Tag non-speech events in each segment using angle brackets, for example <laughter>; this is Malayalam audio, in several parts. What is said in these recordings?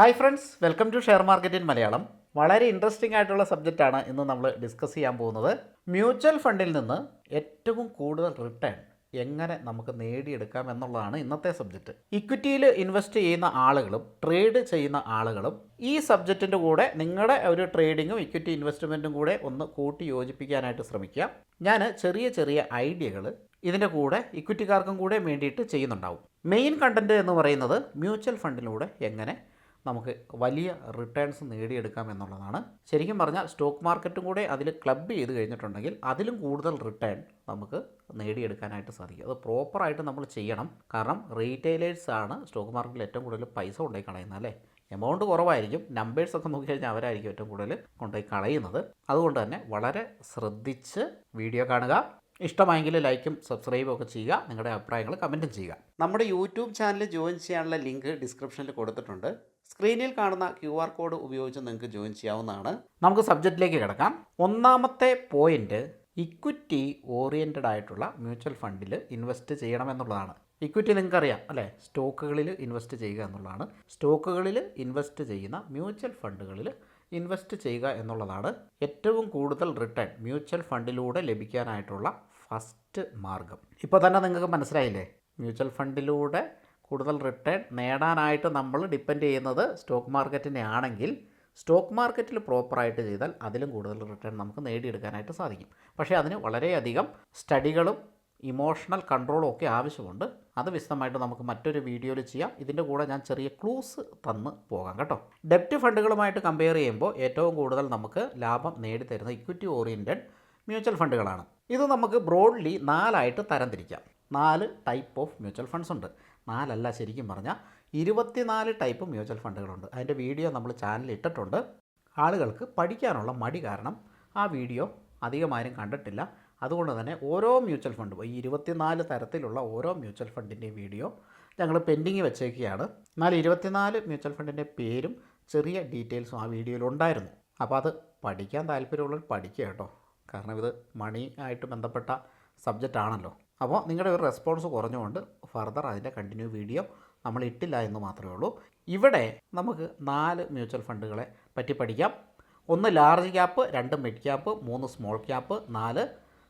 Hi friends welcome to share market in Malayalam വളരെ ഇൻട്രസ്റ്റിംഗ് ആയിട്ടുള്ള സബ്ജക്റ്റ് ആണ് ഇന്ന് നമ്മൾ ഡിസ്കസ് ചെയ്യാൻ പോകുന്നത്. മ്യൂച്വൽ ഫണ്ടിൽ നിന്ന് ഏറ്റവും കൂടുതൽ റിട്ടേൺ എങ്ങനെ നമുക്ക് നേടിയെടുക്കാം എന്നുള്ളതാണ് ഇന്നത്തെ സബ്ജക്റ്റ് ഇക്വിറ്റിയിൽ ഇൻവെസ്റ്റ് ചെയ്യുന്ന ആളുകളും ട്രേഡ് ചെയ്യുന്ന ആളുകളും ഈ സബ്ജക്റ്റിന്റെ കൂടെ നിങ്ങളുടെ ഒരു ട്രേഡിങ്ങും ഇക്വിറ്റി ഇൻവെസ്റ്റ്മെന്റും കൂടെ ഒന്ന് കൂട്ടി യോജിപ്പിക്കാനായിട്ട് ശ്രമിക്കുക. ഞാൻ ചെറിയ ചെറിയ ഐഡിയകൾ ഇതിന്റെ കൂടെ ഇക്വിറ്റിക്കാർക്കും കൂടെ വേണ്ടിയിട്ട് ചെയ്യുന്നുണ്ടാവും. മെയിൻ കണ്ടന്റ് എന്ന് പറയുന്നത് മ്യൂച്വൽ ഫണ്ടിലൂടെ എങ്ങനെ നമുക്ക് വലിയ റിട്ടേൺസ് നേടിയെടുക്കാം എന്നുള്ളതാണ്. ശരിക്കും പറഞ്ഞാൽ സ്റ്റോക്ക് മാർക്കറ്റും കൂടെ അതിൽ ക്ലബ് ചെയ്ത് കഴിഞ്ഞിട്ടുണ്ടെങ്കിൽ അതിലും കൂടുതൽ റിട്ടേൺ നമുക്ക് നേടിയെടുക്കാനായിട്ട് സാധിക്കും. അത് പ്രോപ്പറായിട്ട് നമ്മൾ ചെയ്യണം. കാരണം റീറ്റെയിലേഴ്സ് ആണ് സ്റ്റോക്ക് മാർക്കറ്റിൽ ഏറ്റവും കൂടുതൽ പൈസ കൊണ്ടുപോയി കളയുന്നത് അല്ലേ? എമൗണ്ട് കുറവായിരിക്കും. നമ്പേഴ്സ് ഒക്കെ നോക്കി കഴിഞ്ഞാൽ അവരായിരിക്കും ഏറ്റവും കൂടുതൽ കൊണ്ടുപോയി കളയുന്നത്. അതുകൊണ്ട് തന്നെ വളരെ ശ്രദ്ധിച്ച് വീഡിയോ കാണുക. ഇഷ്ടമായെങ്കിൽ ലൈക്കും സബ്സ്ക്രൈബും ഒക്കെ ചെയ്യുക. നിങ്ങളുടെ അഭിപ്രായങ്ങൾ കമന്റും ചെയ്യുക. നമ്മുടെ യൂട്യൂബ് ചാനൽ ജോയിൻ ചെയ്യാനുള്ള ലിങ്ക് ഡിസ്ക്രിപ്ഷനിൽ കൊടുത്തിട്ടുണ്ട്. സ്ക്രീനിൽ കാണുന്ന ക്യു ആർ കോഡ് ഉപയോഗിച്ച് നിങ്ങൾക്ക് ജോയിൻ ചെയ്യാവുന്നതാണ്. നമുക്ക് സബ്ജക്റ്റിലേക്ക് കിടക്കാം. ഒന്നാമത്തെ പോയിന്റ് ഇക്വിറ്റി ഓറിയന്റഡ് ആയിട്ടുള്ള മ്യൂച്വൽ ഫണ്ടിൽ ഇൻവെസ്റ്റ് ചെയ്യണമെന്നുള്ളതാണ്. ഇക്വിറ്റി നിങ്ങൾക്കറിയാം അല്ലേ? സ്റ്റോക്കുകളിൽ ഇൻവെസ്റ്റ് ചെയ്യുക എന്നുള്ളതാണ്. സ്റ്റോക്കുകളിൽ ഇൻവെസ്റ്റ് ചെയ്യുന്ന മ്യൂച്വൽ ഫണ്ടുകളിൽ ഇൻവെസ്റ്റ് ചെയ്യുക എന്നുള്ളതാണ് ഏറ്റവും കൂടുതൽ റിട്ടേൺ മ്യൂച്വൽ ഫണ്ടിലൂടെ ലഭിക്കാനായിട്ടുള്ള ഫസ്റ്റ് മാർഗം. ഇപ്പോൾ തന്നെ നിങ്ങൾക്ക് മനസ്സിലായില്ലേ? മ്യൂച്വൽ ഫണ്ടിലൂടെ കൂടുതൽ റിട്ടേൺ നേടാനായിട്ട് നമ്മൾ ഡിപ്പെൻഡ് ചെയ്യുന്നത് സ്റ്റോക്ക് മാർക്കറ്റിനെ ആണെങ്കിൽ സ്റ്റോക്ക് മാർക്കറ്റിൽ പ്രോപ്പറായിട്ട് ചെയ്താൽ അതിലും കൂടുതൽ റിട്ടേൺ നമുക്ക് നേടിയെടുക്കാനായിട്ട് സാധിക്കും. പക്ഷേ അതിന് വളരെയധികം സ്റ്റഡികളും ഇമോഷണൽ കൺട്രോളും ഒക്കെ ആവശ്യമുണ്ട്. അത് വിശദമായിട്ട് നമുക്ക് മറ്റൊരു വീഡിയോയിൽ ചെയ്യാം. ഇതിന്റെ കൂടെ ഞാൻ ചെറിയ ക്ലൂസ് തന്ന് പോകാം കേട്ടോ. ഡെപ്റ്റ് ഫണ്ടുകളുമായിട്ട് കമ്പയർ ചെയ്യുമ്പോൾ ഏറ്റവും കൂടുതൽ നമുക്ക് ലാഭം നേടിത്തരുന്ന ഇക്വിറ്റി ഓറിയന്റഡ് മ്യൂച്വൽ ഫണ്ടുകളാണ് ഇത് നമുക്ക് ബ്രോഡ്ലി നാലായിട്ട് തരംതിരിക്കാം നാല് ടൈപ്പ് ഓഫ് മ്യൂച്വൽ ഫണ്ട്സ് ഉണ്ട്. നാലല്ല ശരിക്കും പറഞ്ഞാൽ ഇരുപത്തിനാല് ടൈപ്പ് മ്യൂച്വൽ ഫണ്ടുകളുണ്ട് അതിന്റെ വീഡിയോ നമ്മൾ ചാനലിൽ ഇട്ടിട്ടുണ്ട്. ആളുകൾക്ക് പഠിക്കാനുള്ള മടി കാരണം ആ വീഡിയോ അധികമാരും കണ്ടിട്ടില്ല. അതുകൊണ്ട് തന്നെ ഓരോ മ്യൂച്വൽ ഫണ്ടും ഈ ഇരുപത്തിനാല് തരത്തിലുള്ള ഓരോ മ്യൂച്വൽ ഫണ്ടിന്റെയും വീഡിയോ ഞങ്ങൾ പെൻഡിങ് വെച്ചേക്കുകയാണ്. എന്നാൽ ഇരുപത്തിനാല് മ്യൂച്വൽ ഫണ്ടിന്റെ പേരും ചെറിയ ഡീറ്റെയിൽസും ആ വീഡിയോയിൽ ഉണ്ടായിരുന്നു. അപ്പോൾ അത് പഠിക്കാൻ താല്പര്യമുള്ളവർ പഠിക്കുക കേട്ടോ. കാരണം ഇത് മണി ആയിട്ട് ബന്ധപ്പെട്ട സബ്ജക്റ്റ് ആണല്ലോ. അപ്പോൾ നിങ്ങളുടെ ഒരു റെസ്പോൺസ് കുറഞ്ഞുകൊണ്ട് ഫർദർ അതിന്റെ കണ്ടിന്യൂ വീഡിയോ നമ്മൾ ഇട്ടില്ല എന്ന് മാത്രമേ ഉള്ളൂ. ഇവിടെ നമുക്ക് നാല് മ്യൂച്വൽ ഫണ്ടുകളെ പറ്റി പഠിക്കാം. ഒന്ന് ലാർജ് ക്യാപ്പ് രണ്ട് മിഡ് ക്യാപ്പ് മൂന്ന് സ്മോൾ ക്യാപ്പ് നാല്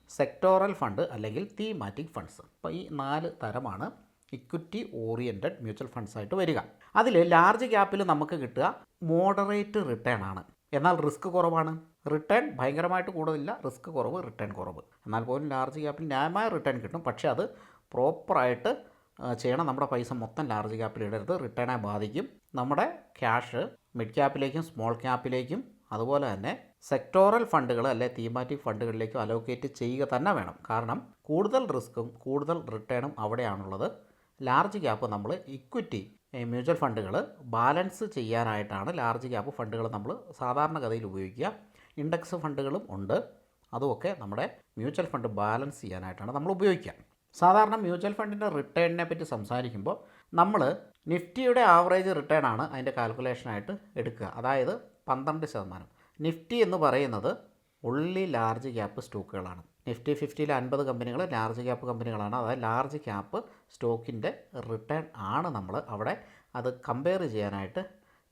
സെക്ടോറൽ ഫണ്ട് അല്ലെങ്കിൽ തീമാറ്റിക് ഫണ്ട്സ്. അപ്പോൾ ഈ നാല് തരമാണ് ഇക്വിറ്റി ഓറിയന്റഡ് മ്യൂച്വൽ ഫണ്ട്സ് ആയിട്ട് വരിക. അതിൽ ലാർജ് ക്യാപ്പിൽ നമുക്ക് കിട്ടുക മോഡറേറ്റ് റിട്ടേൺ ആണ്. എന്നാൽ റിസ്ക് കുറവാണ്. റിട്ടേൺ ഭയങ്കരമായിട്ട് കൂടുതലില്ല റിസ്ക് കുറവ് റിട്ടേൺ കുറവ്. എന്നാൽ പോലും ലാർജ് ക്യാപ്പിൽ ന്യായമായ റിട്ടേൺ കിട്ടും. പക്ഷേ അത് പ്രോപ്പറായിട്ട് ചെയ്യണം. നമ്മുടെ പൈസ മൊത്തം ലാർജ് ക്യാപ്പിൽ ഇടരുത്. റിട്ടേണെ ബാധിക്കും. നമ്മുടെ ക്യാഷ് മിഡ് ക്യാപ്പിലേക്കും സ്മോൾ ക്യാപ്പിലേക്കും അതുപോലെ തന്നെ സെക്ടോറൽ ഫണ്ടുകൾ അല്ലെ തീമാറ്റിക് ഫണ്ടുകളിലേക്കും അലോക്കേറ്റ് ചെയ്യുക തന്നെ വേണം. കാരണം കൂടുതൽ റിസ്ക്കും കൂടുതൽ റിട്ടേണും അവിടെയാണുള്ളത്. ലാർജ് ക്യാപ്പ് നമ്മൾ ഇക്വിറ്റി മ്യൂച്വൽ ഫണ്ടുകൾ ബാലൻസ് ചെയ്യാനായിട്ടാണ് ലാർജ് ക്യാപ്പ് ഫണ്ടുകൾ നമ്മൾ സാധാരണഗതിയിൽ ഉപയോഗിക്കുക. ഇൻഡെക്സ് ഫണ്ടുകളും ഉണ്ട്. അതുമൊക്കെ നമ്മുടെ മ്യൂച്വൽ ഫണ്ട് ബാലൻസ് ചെയ്യാനായിട്ടാണ് നമ്മൾ ഉപയോഗിക്കുക. സാധാരണ മ്യൂച്വൽ ഫണ്ടിന്റെ റിട്ടേണിനെ പറ്റി സംസാരിക്കുമ്പോൾ നമ്മൾ നിഫ്റ്റിയുടെ ആവറേജ് റിട്ടേൺ ആണ് അതിന്റെ കാൽക്കുലേഷനായിട്ട് എടുക്കുക. അതായത് പന്ത്രണ്ട് ശതമാനം. നിഫ്റ്റി എന്ന് പറയുന്നത് ഉള്ളി ലാർജ് ക്യാപ്പ് സ്റ്റോക്കുകളാണ്. നിഫ്റ്റി ഫിഫ്റ്റിയിലെ അൻപത് കമ്പനികൾ ലാർജ് ക്യാപ്പ് കമ്പനികളാണ്. അതായത് ലാർജ് ക്യാപ്പ് സ്റ്റോക്കിന്റെ റിട്ടേൺ ആണ് നമ്മൾ അവിടെ അത് കമ്പയർ ചെയ്യാനായിട്ട്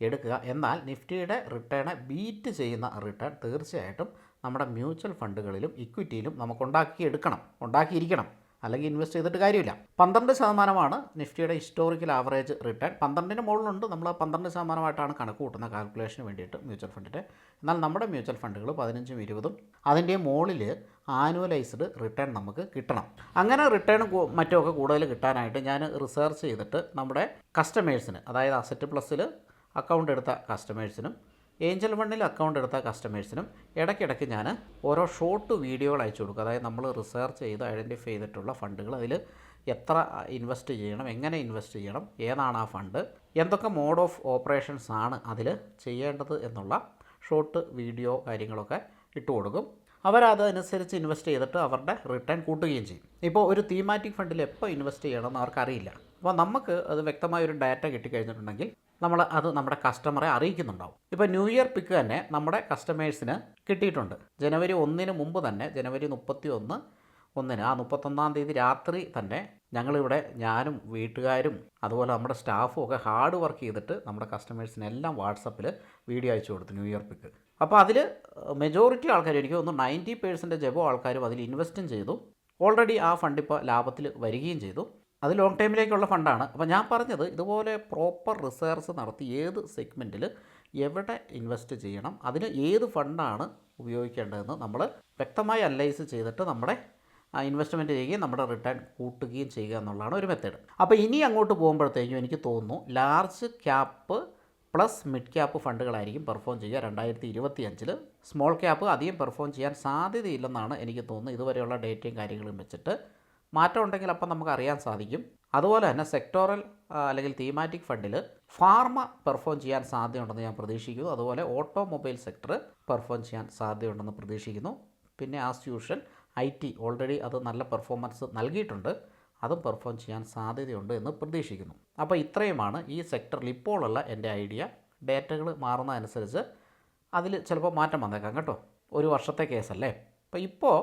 എടുക്കുക. എന്നാൽ നിഫ്റ്റിയുടെ റിട്ടേണെ ബീറ്റ് ചെയ്യുന്ന റിട്ടേൺ തീർച്ചയായിട്ടും നമ്മുടെ മ്യൂച്വൽ ഫണ്ടുകളിലും ഇക്വിറ്റിയിലും നമുക്ക് ഉണ്ടാക്കിയെടുക്കണം ഉണ്ടാക്കിയിരിക്കണം. അല്ലെങ്കിൽ ഇൻവെസ്റ്റ് ചെയ്തിട്ട് കാര്യമില്ല. പന്ത്രണ്ട് ശതമാനമാണ് നിഫ്റ്റിയുടെ ഹിസ്റ്റോറിക്കൽ ആവറേജ് റിട്ടേൺ. പന്ത്രണ്ടിന് മുകളിലുണ്ട്. നമ്മൾ പന്ത്രണ്ട് ശതമാനമായിട്ടാണ് കണക്ക് കൂട്ടുന്ന കാൽക്കുലേഷന് വേണ്ടിയിട്ട് മ്യൂച്വൽ ഫണ്ടിന്റെ. എന്നാൽ നമ്മുടെ മ്യൂച്വൽ ഫണ്ടുകൾ പതിനഞ്ചും ഇരുപതും അതിന്റെ മുകളിൽ ആനുവലൈസ്ഡ് റിട്ടേൺ നമുക്ക് കിട്ടണം. അങ്ങനെ റിട്ടേൺ മറ്റുമൊക്കെ കൂടുതൽ കിട്ടാനായിട്ട് ഞാൻ റിസർച്ച് ചെയ്തിട്ട് നമ്മുടെ കസ്റ്റമേഴ്സിന് അതായത് അസറ്റ് പ്ലസ്സിൽ അക്കൗണ്ട് എടുത്ത കസ്റ്റമേഴ്സിനും ഏഞ്ചൽ വണ്ണിൽ അക്കൗണ്ട് എടുത്ത കസ്റ്റമേഴ്സിനും ഇടയ്ക്കിടയ്ക്ക് ഞാൻ ഓരോ ഷോർട്ട് വീഡിയോകൾ അയച്ചു കൊടുക്കും. അതായത് നമ്മൾ റിസർച്ച് ചെയ്ത് ഐഡന്റിഫൈ ചെയ്തിട്ടുള്ള ഫണ്ടുകൾ അതിൽ എത്ര ഇൻവെസ്റ്റ് ചെയ്യണം എങ്ങനെ ഇൻവെസ്റ്റ് ചെയ്യണം ഏതാണ് ആ ഫണ്ട് എന്തൊക്കെ മോഡ് ഓഫ് ഓപ്പറേഷൻസ് ആണ് അതിൽ ചെയ്യേണ്ടത് എന്നുള്ള ഷോർട്ട് വീഡിയോ കാര്യങ്ങളൊക്കെ ഇട്ട് കൊടുക്കും. അവരതനുസരിച്ച് ഇൻവെസ്റ്റ് ചെയ്തിട്ട് അവരുടെ റിട്ടേൺ കൂട്ടുകയും ചെയ്യും. ഇപ്പോൾ ഒരു തീമാറ്റിക് ഫണ്ടിൽ എപ്പോൾ ഇൻവെസ്റ്റ് ചെയ്യണമെന്ന് അവർക്കറിയില്ല. അപ്പോൾ നമുക്ക് അത് വ്യക്തമായ ഒരു ഡാറ്റ കിട്ടിക്കഴിഞ്ഞിട്ടുണ്ടെങ്കിൽ നമ്മൾ അത് നമ്മുടെ കസ്റ്റമറെ അറിയിക്കുന്നുണ്ടാവും. ഇപ്പോൾ ന്യൂ ഇയർ പിക്ക് തന്നെ നമ്മുടെ കസ്റ്റമേഴ്സിന് കിട്ടിയിട്ടുണ്ട്. ജനുവരി ഒന്നിന് മുമ്പ് തന്നെ ജനുവരി മുപ്പത്തി ഒന്ന് ഒന്നിന് ആ മുപ്പത്തൊന്നാം തീയതി രാത്രി തന്നെ ഞങ്ങളിവിടെ ഞാനും വീട്ടുകാരും അതുപോലെ നമ്മുടെ സ്റ്റാഫും ഒക്കെ ഹാർഡ് വർക്ക് ചെയ്തിട്ട് നമ്മുടെ കസ്റ്റമേഴ്സിനെല്ലാം വാട്സപ്പിൽ വീഡിയോ അയച്ചു കൊടുത്തു ന്യൂ ഇയർ പിക്ക് അപ്പോൾ അതിൽ മെജോറിറ്റി ആൾക്കാർ എനിക്ക് തോന്നുന്നു നയന്റി പേഴ്സന്റേജ് എബോ ആൾക്കാരും അതിൽ ഇൻവെസ്റ്റും ചെയ്തു. ഓൾറെഡി ആ ഫണ്ട് ഇപ്പോൾ ലാഭത്തിൽ വരികയും ചെയ്തു. അത് ലോങ് ടൈമിലേക്കുള്ള ഫണ്ടാണ്. അപ്പോൾ ഞാൻ പറഞ്ഞത് ഇതുപോലെ പ്രോപ്പർ റിസർച്ച് നടത്തി ഏത് സെഗ്മെന്റിൽ എവിടെ ഇൻവെസ്റ്റ് ചെയ്യണം അതിന് ഏത് ഫണ്ടാണ് ഉപയോഗിക്കേണ്ടതെന്ന് നമ്മൾ വ്യക്തമായി അനലൈസ് ചെയ്തിട്ട് നമ്മുടെ ഇൻവെസ്റ്റ്മെന്റ് ചെയ്യുകയും നമ്മുടെ റിട്ടേൺ കൂട്ടുകയും ചെയ്യുക എന്നുള്ളതാണ് ഒരു മെത്തേഡ് അപ്പോൾ ഇനി അങ്ങോട്ട് പോകുമ്പോഴത്തേക്കും എനിക്ക് തോന്നുന്നു large cap plus mid cap ഫണ്ടുകളായിരിക്കും perform ചെയ്യുക രണ്ടായിരത്തി ഇരുപത്തി അഞ്ചിൽ സ്മോൾ ക്യാപ്പ് അധികം പെർഫോം ചെയ്യാൻ സാധ്യതയില്ലെന്നാണ് എനിക്ക് തോന്നുന്നത്. ഇതുവരെയുള്ള ഡേറ്റയും കാര്യങ്ങളും വെച്ചിട്ട് മാറ്റം ഉണ്ടെങ്കിൽ അപ്പം നമുക്ക് അറിയാൻ സാധിക്കും. അതുപോലെ തന്നെ സെക്ടോറൽ അല്ലെങ്കിൽ തീമാറ്റിക് ഫണ്ടിൽ ഫാർമ പെർഫോം ചെയ്യാൻ സാധ്യതയുണ്ടെന്ന് ഞാൻ പ്രതീക്ഷിക്കുന്നു. അതുപോലെ ഓട്ടോമൊബൈൽ സെക്ടർ പെർഫോം ചെയ്യാൻ സാധ്യതയുണ്ടെന്ന് പ്രതീക്ഷിക്കുന്നു. പിന്നെ as usual I T already അത് നല്ല പെർഫോമൻസ് നൽകിയിട്ടുണ്ട്. അതും പെർഫോം ചെയ്യാൻ സാധ്യതയുണ്ട് എന്ന് പ്രതീക്ഷിക്കുന്നു. അപ്പോൾ ഇത്രയുമാണ് ഈ സെക്ടറിൽ ഇപ്പോഴുള്ള എന്റെ ഐഡിയ ഡേറ്റകൾ മാറുന്നതനുസരിച്ച് അതിൽ ചിലപ്പോൾ മാറ്റം വന്നേക്കാം കേട്ടോ. ഒരു വർഷത്തെ കേസല്ലേ അപ്പോൾ ഇപ്പോൾ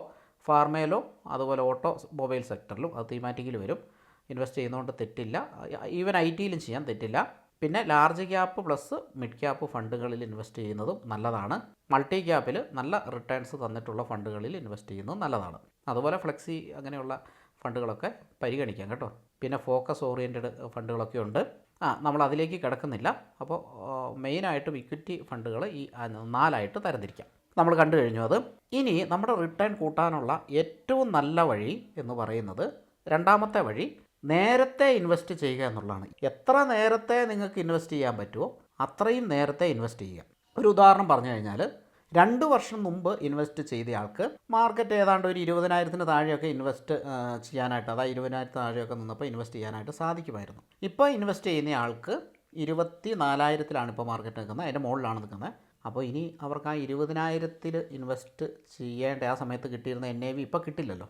ഫാർമയിലോ അതുപോലെ ഓട്ടോ മൊബൈൽ സെക്ടറിലും അത് തീമാറ്റിക്കിൽ വരും. ഇൻവെസ്റ്റ് ചെയ്യുന്നതുകൊണ്ട് തെറ്റില്ല. ഈവൻ ഐ ടിയിലും ചെയ്യാൻ തെറ്റില്ല. പിന്നെ large cap plus mid cap ഫണ്ടുകളിൽ invest ചെയ്യുന്നതും നല്ലതാണ്. മൾട്ടി ക്യാപ്പിൽ നല്ല റിട്ടേൺസ് തന്നിട്ടുള്ള ഫണ്ടുകളിൽ ഇൻവെസ്റ്റ് ചെയ്യുന്നതും നല്ലതാണ്. അതുപോലെ ഫ്ലെക്സി അങ്ങനെയുള്ള ഫണ്ടുകളൊക്കെ പരിഗണിക്കാം കേട്ടോ. പിന്നെ ഫോക്കസ് ഓറിയന്റഡ് ഫണ്ടുകളൊക്കെ ഉണ്ട്. ആ നമ്മൾ അതിലേക്ക് കിടക്കുന്നില്ല. അപ്പോൾ മെയിനായിട്ടും ഇക്വിറ്റി ഫണ്ടുകൾ ഈ നാലായിട്ട് തരംതിരിക്കാം. നമ്മൾ കണ്ടു കഴിഞ്ഞു അത്. ഇനി നമ്മുടെ റിട്ടേൺ കൂട്ടാനുള്ള ഏറ്റവും നല്ല വഴി എന്ന് പറയുന്നത് രണ്ടാമത്തെ വഴി നേരത്തെ ഇൻവെസ്റ്റ് ചെയ്യുക എന്നുള്ളതാണ്. എത്ര നേരത്തെ നിങ്ങൾക്ക് ഇൻവെസ്റ്റ് ചെയ്യാൻ പറ്റുമോ അത്രയും നേരത്തെ ഇൻവെസ്റ്റ് ചെയ്യുക. ഒരു ഉദാഹരണം പറഞ്ഞു കഴിഞ്ഞാൽ രണ്ട് വർഷം മുമ്പ് ഇൻവെസ്റ്റ് ചെയ്തയാൾക്ക് മാർക്കറ്റ് ഏതാണ്ട് ഒരു ഇരുപതിനായിരത്തിന് താഴെയൊക്കെ ഇൻവെസ്റ്റ് ചെയ്യാനായിട്ട് അതായത് ഇരുപതിനായിരത്തിന് താഴെയൊക്കെ നിന്നപ്പോൾ ഇൻവെസ്റ്റ് ചെയ്യാനായിട്ട് സാധിക്കുമായിരുന്നു. ഇപ്പോൾ ഇൻവെസ്റ്റ് ചെയ്യുന്ന ആൾക്ക് ഇരുപത്തി നാലായിരത്തിലാണ് ഇപ്പോൾ മാർക്കറ്റ് നിൽക്കുന്നത്. അതിന്റെ മുകളിലാണ് നിൽക്കുന്നത്. അപ്പോൾ ഇനി അവർക്ക് ആ ഇരുപതിനായിരത്തിൽ ഇൻവെസ്റ്റ് ചെയ്യേണ്ട ആ സമയത്ത് കിട്ടിയിരുന്ന എൻ എ വി ഇപ്പോൾ കിട്ടില്ലല്ലോ.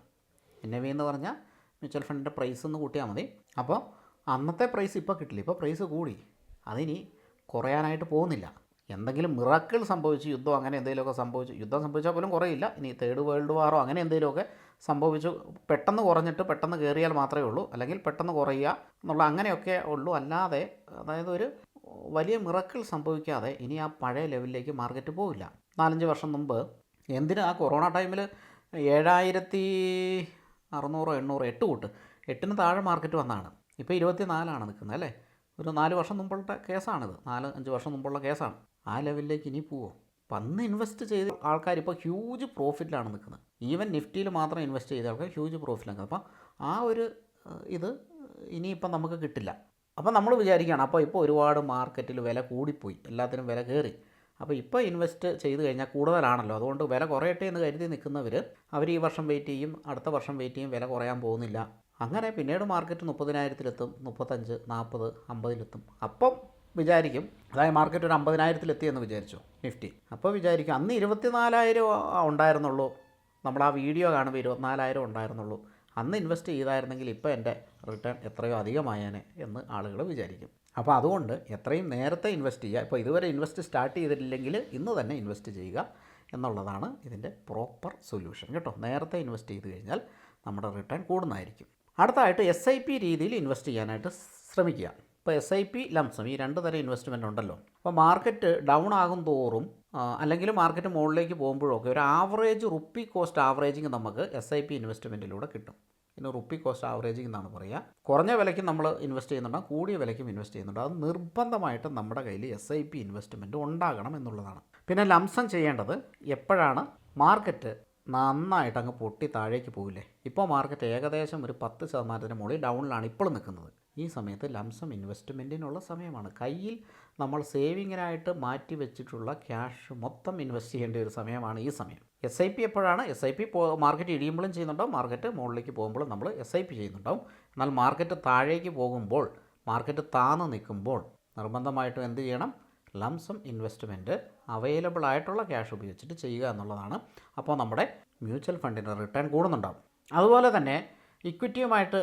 എൻ എ വി എന്ന് പറഞ്ഞാൽ മ്യൂച്വൽ ഫണ്ടിന്റെ പ്രൈസ് ഒന്ന് കൂട്ടിയാൽ മതി. അപ്പോൾ അന്നത്തെ പ്രൈസ് ഇപ്പോൾ കിട്ടില്ല. ഇപ്പോൾ പ്രൈസ് കൂടി. അതിനി കുറയാനായിട്ട് പോകുന്നില്ല. എന്തെങ്കിലും മിറാക്കിൾ സംഭവിച്ചു യുദ്ധം അങ്ങനെ എന്തെങ്കിലുമൊക്കെ സംഭവിച്ചു യുദ്ധം സംഭവിച്ചാൽ പോലും കുറയില്ല. ഇനി തേർഡ് വേൾഡ് വാറോ അങ്ങനെ എന്തെങ്കിലുമൊക്കെ സംഭവിച്ചു. പെട്ടെന്ന് കുറഞ്ഞിട്ട് പെട്ടെന്ന് കയറിയാൽ മാത്രമേ ഉള്ളൂ. അല്ലെങ്കിൽ പെട്ടെന്ന് കുറയുക എന്നുള്ള അങ്ങനെയൊക്കെ ഉള്ളൂ. അല്ലാതെ അതായത് ഒരു വലിയ മിറക്കിൾ സംഭവിക്കാതെ ഇനി ആ പഴയ ലെവലിലേക്ക് മാർക്കറ്റ് പോവില്ല. നാലഞ്ച് വർഷം മുമ്പ് എന്തിന് ആ കൊറോണ ടൈമിൽ ഏഴായിരത്തി അറുന്നൂറോ എണ്ണൂറോ എട്ട് കൂട്ട് എട്ടിന് താഴെ മാർക്കറ്റ് വന്നാണ് ഇപ്പോൾ ഇരുപത്തി നാലാണ് നിൽക്കുന്നത് അല്ലേ? ഒരു നാല് വർഷം മുമ്പുള്ള കേസാണിത്. നാല് അഞ്ച് വർഷം മുമ്പുള്ള കേസാണ്. ആ ലെവലിലേക്ക് ഇനി പോവോ? അപ്പം അന്ന് ഇൻവെസ്റ്റ് ചെയ്ത ആൾക്കാർ ഇപ്പോൾ ഹ്യൂജ് പ്രോഫിറ്റിലാണ് നിൽക്കുന്നത്. ഈവൻ നിഫ്റ്റിയിൽ മാത്രം ഇൻവെസ്റ്റ് ചെയ്ത ആൾക്കാർ ഹ്യൂജ് പ്രോഫിറ്റിലാണ് അപ്പോൾ ആ ഒരു ഇത് ഇനിയിപ്പം നമുക്ക് കിട്ടില്ല. അപ്പം നമ്മൾ വിചാരിക്കുകയാണ് അപ്പോൾ ഇപ്പോൾ ഒരുപാട് മാർക്കറ്റിൽ വില കൂടിപ്പോയി എല്ലാത്തിനും വില കയറി. അപ്പോൾ ഇപ്പോൾ ഇൻവെസ്റ്റ് ചെയ്ത് കഴിഞ്ഞാൽ കൂടുതലാണല്ലോ. അതുകൊണ്ട് വില കുറയട്ടെ എന്ന് കരുതി നിൽക്കുന്നവർ അവർ ഈ വർഷം വെയിറ്റ് ചെയ്യും അടുത്ത വർഷം വെയിറ്റ് ചെയ്യും വില കുറയാൻ പോകുന്നില്ല. അങ്ങനെ പിന്നീട് മാർക്കറ്റ് മുപ്പതിനായിരത്തിലെത്തും മുപ്പത്തഞ്ച് നാൽപ്പത് അമ്പതിലെത്തും. അപ്പം വിചാരിക്കും അതായത് മാർക്കറ്റ് ഒരു അമ്പതിനായിരത്തിലെത്തി എന്ന് വിചാരിച്ചു നിഫ്റ്റി. അപ്പോൾ വിചാരിക്കും അന്ന് ഇരുപത്തിനാലായിരം ഉണ്ടായിരുന്നുള്ളൂ. നമ്മൾ ആ വീഡിയോ കാണുമ്പോൾ ഇരുപത്തിനാലായിരം ഉണ്ടായിരുന്നുള്ളൂ. അന്ന് ഇൻവെസ്റ്റ് ചെയ്തായിരുന്നെങ്കിൽ ഇപ്പോൾ എന്റെ റിട്ടേൺ എത്രയോ അധികമായേനെ എന്ന് ആളുകൾ വിചാരിക്കും. അപ്പോൾ അതുകൊണ്ട് എത്രയും നേരത്തെ ഇൻവെസ്റ്റ് ചെയ്യുക. ഇപ്പോൾ ഇതുവരെ ഇൻവെസ്റ്റ് സ്റ്റാർട്ട് ചെയ്തിട്ടില്ലെങ്കിൽ ഇന്ന് തന്നെ ഇൻവെസ്റ്റ് ചെയ്യുക എന്നുള്ളതാണ് ഇതിന്റെ പ്രോപ്പർ സൊല്യൂഷൻ കേട്ടോ. നേരത്തെ ഇൻവെസ്റ്റ് ചെയ്ത് കഴിഞ്ഞാൽ നമ്മുടെ റിട്ടേൺ കൂടുന്നതായിരിക്കും. അടുത്തതായിട്ട് എസ് ഐ പി രീതിയിൽ ഇൻവെസ്റ്റ് ചെയ്യാനായിട്ട് ശ്രമിക്കുക. ഇപ്പോൾ എസ് ഐ പി ലംസം ഈ രണ്ട് തരം ഇൻവെസ്റ്റ്മെന്റ് ഉണ്ടല്ലോ. അപ്പോൾ മാർക്കറ്റ് ഡൗൺ ആകും തോറും അല്ലെങ്കിൽ മാർക്കറ്റ് മുകളിലേക്ക് പോകുമ്പോഴൊക്കെ ഒരു ആവറേജ് റുപ്പി കോസ്റ്റ് ആവറേജിങ് നമുക്ക് എസ് ഐ പി ഇൻവെസ്റ്റ്മെന്റിലൂടെ കിട്ടും. പിന്നെ റുപ്പി കോസ്റ്റ് ആവറേജിങ് എന്നാണ് പറയുക. കുറഞ്ഞ വിലയ്ക്ക് നമ്മൾ ഇൻവെസ്റ്റ് ചെയ്യുന്നുണ്ട് കൂടിയ വിലയ്ക്കും ഇൻവെസ്റ്റ് ചെയ്യുന്നുണ്ട്. അത് നിർബന്ധമായിട്ടും നമ്മുടെ കയ്യിൽ എസ് ഐ പി ഇൻവെസ്റ്റ്മെന്റ് ഉണ്ടാകണം എന്നുള്ളതാണ്. പിന്നെ ലംസം ചെയ്യേണ്ടത് എപ്പോഴാണ്? മാർക്കറ്റ് നന്നായിട്ട് അങ്ങ് പൊട്ടി താഴേക്ക് പോകില്ലേ ഇപ്പോൾ മാർക്കറ്റ് ഏകദേശം ഒരു പത്ത് ശതമാനത്തിന് മുകളിൽ ഡൗണിലാണ് ഇപ്പോൾ നിൽക്കുന്നത്. ഈ സമയത്ത് ലംസം ഇൻവെസ്റ്റ്മെന്റിനുള്ള സമയമാണ്. കയ്യിൽ നമ്മൾ സേവിങ്ങിനായിട്ട് മാറ്റി വെച്ചിട്ടുള്ള ക്യാഷ് മൊത്തം ഇൻവെസ്റ്റ് ചെയ്യേണ്ട ഒരു സമയമാണ് ഈ സമയം. എസ് ഐ പി എപ്പോഴാണ്? എസ് ഐ പി മാർക്കറ്റ് ഇടിയുമ്പോഴും ചെയ്യുന്നുണ്ടാവും. മാർക്കറ്റ് മുകളിലേക്ക് പോകുമ്പോഴും നമ്മൾ എസ് ഐ പി ചെയ്യുന്നുണ്ടാവും. എന്നാൽ മാർക്കറ്റ് താഴേക്ക് പോകുമ്പോൾ മാർക്കറ്റ് താന്ന് നിൽക്കുമ്പോൾ നിർബന്ധമായിട്ടും എന്ത് ചെയ്യണം? ലംസം ഇൻവെസ്റ്റ്മെന്റ് അവൈലബിൾ ആയിട്ടുള്ള ക്യാഷ് ഉപയോഗിച്ചിട്ട് ചെയ്യുക എന്നുള്ളതാണ്. അപ്പോൾ നമ്മുടെ മ്യൂച്വൽ ഫണ്ടിന്റെ റിട്ടേൺ കൂടുന്നുണ്ടാവും. അതുപോലെ തന്നെ ഇക്വിറ്റിയുമായിട്ട്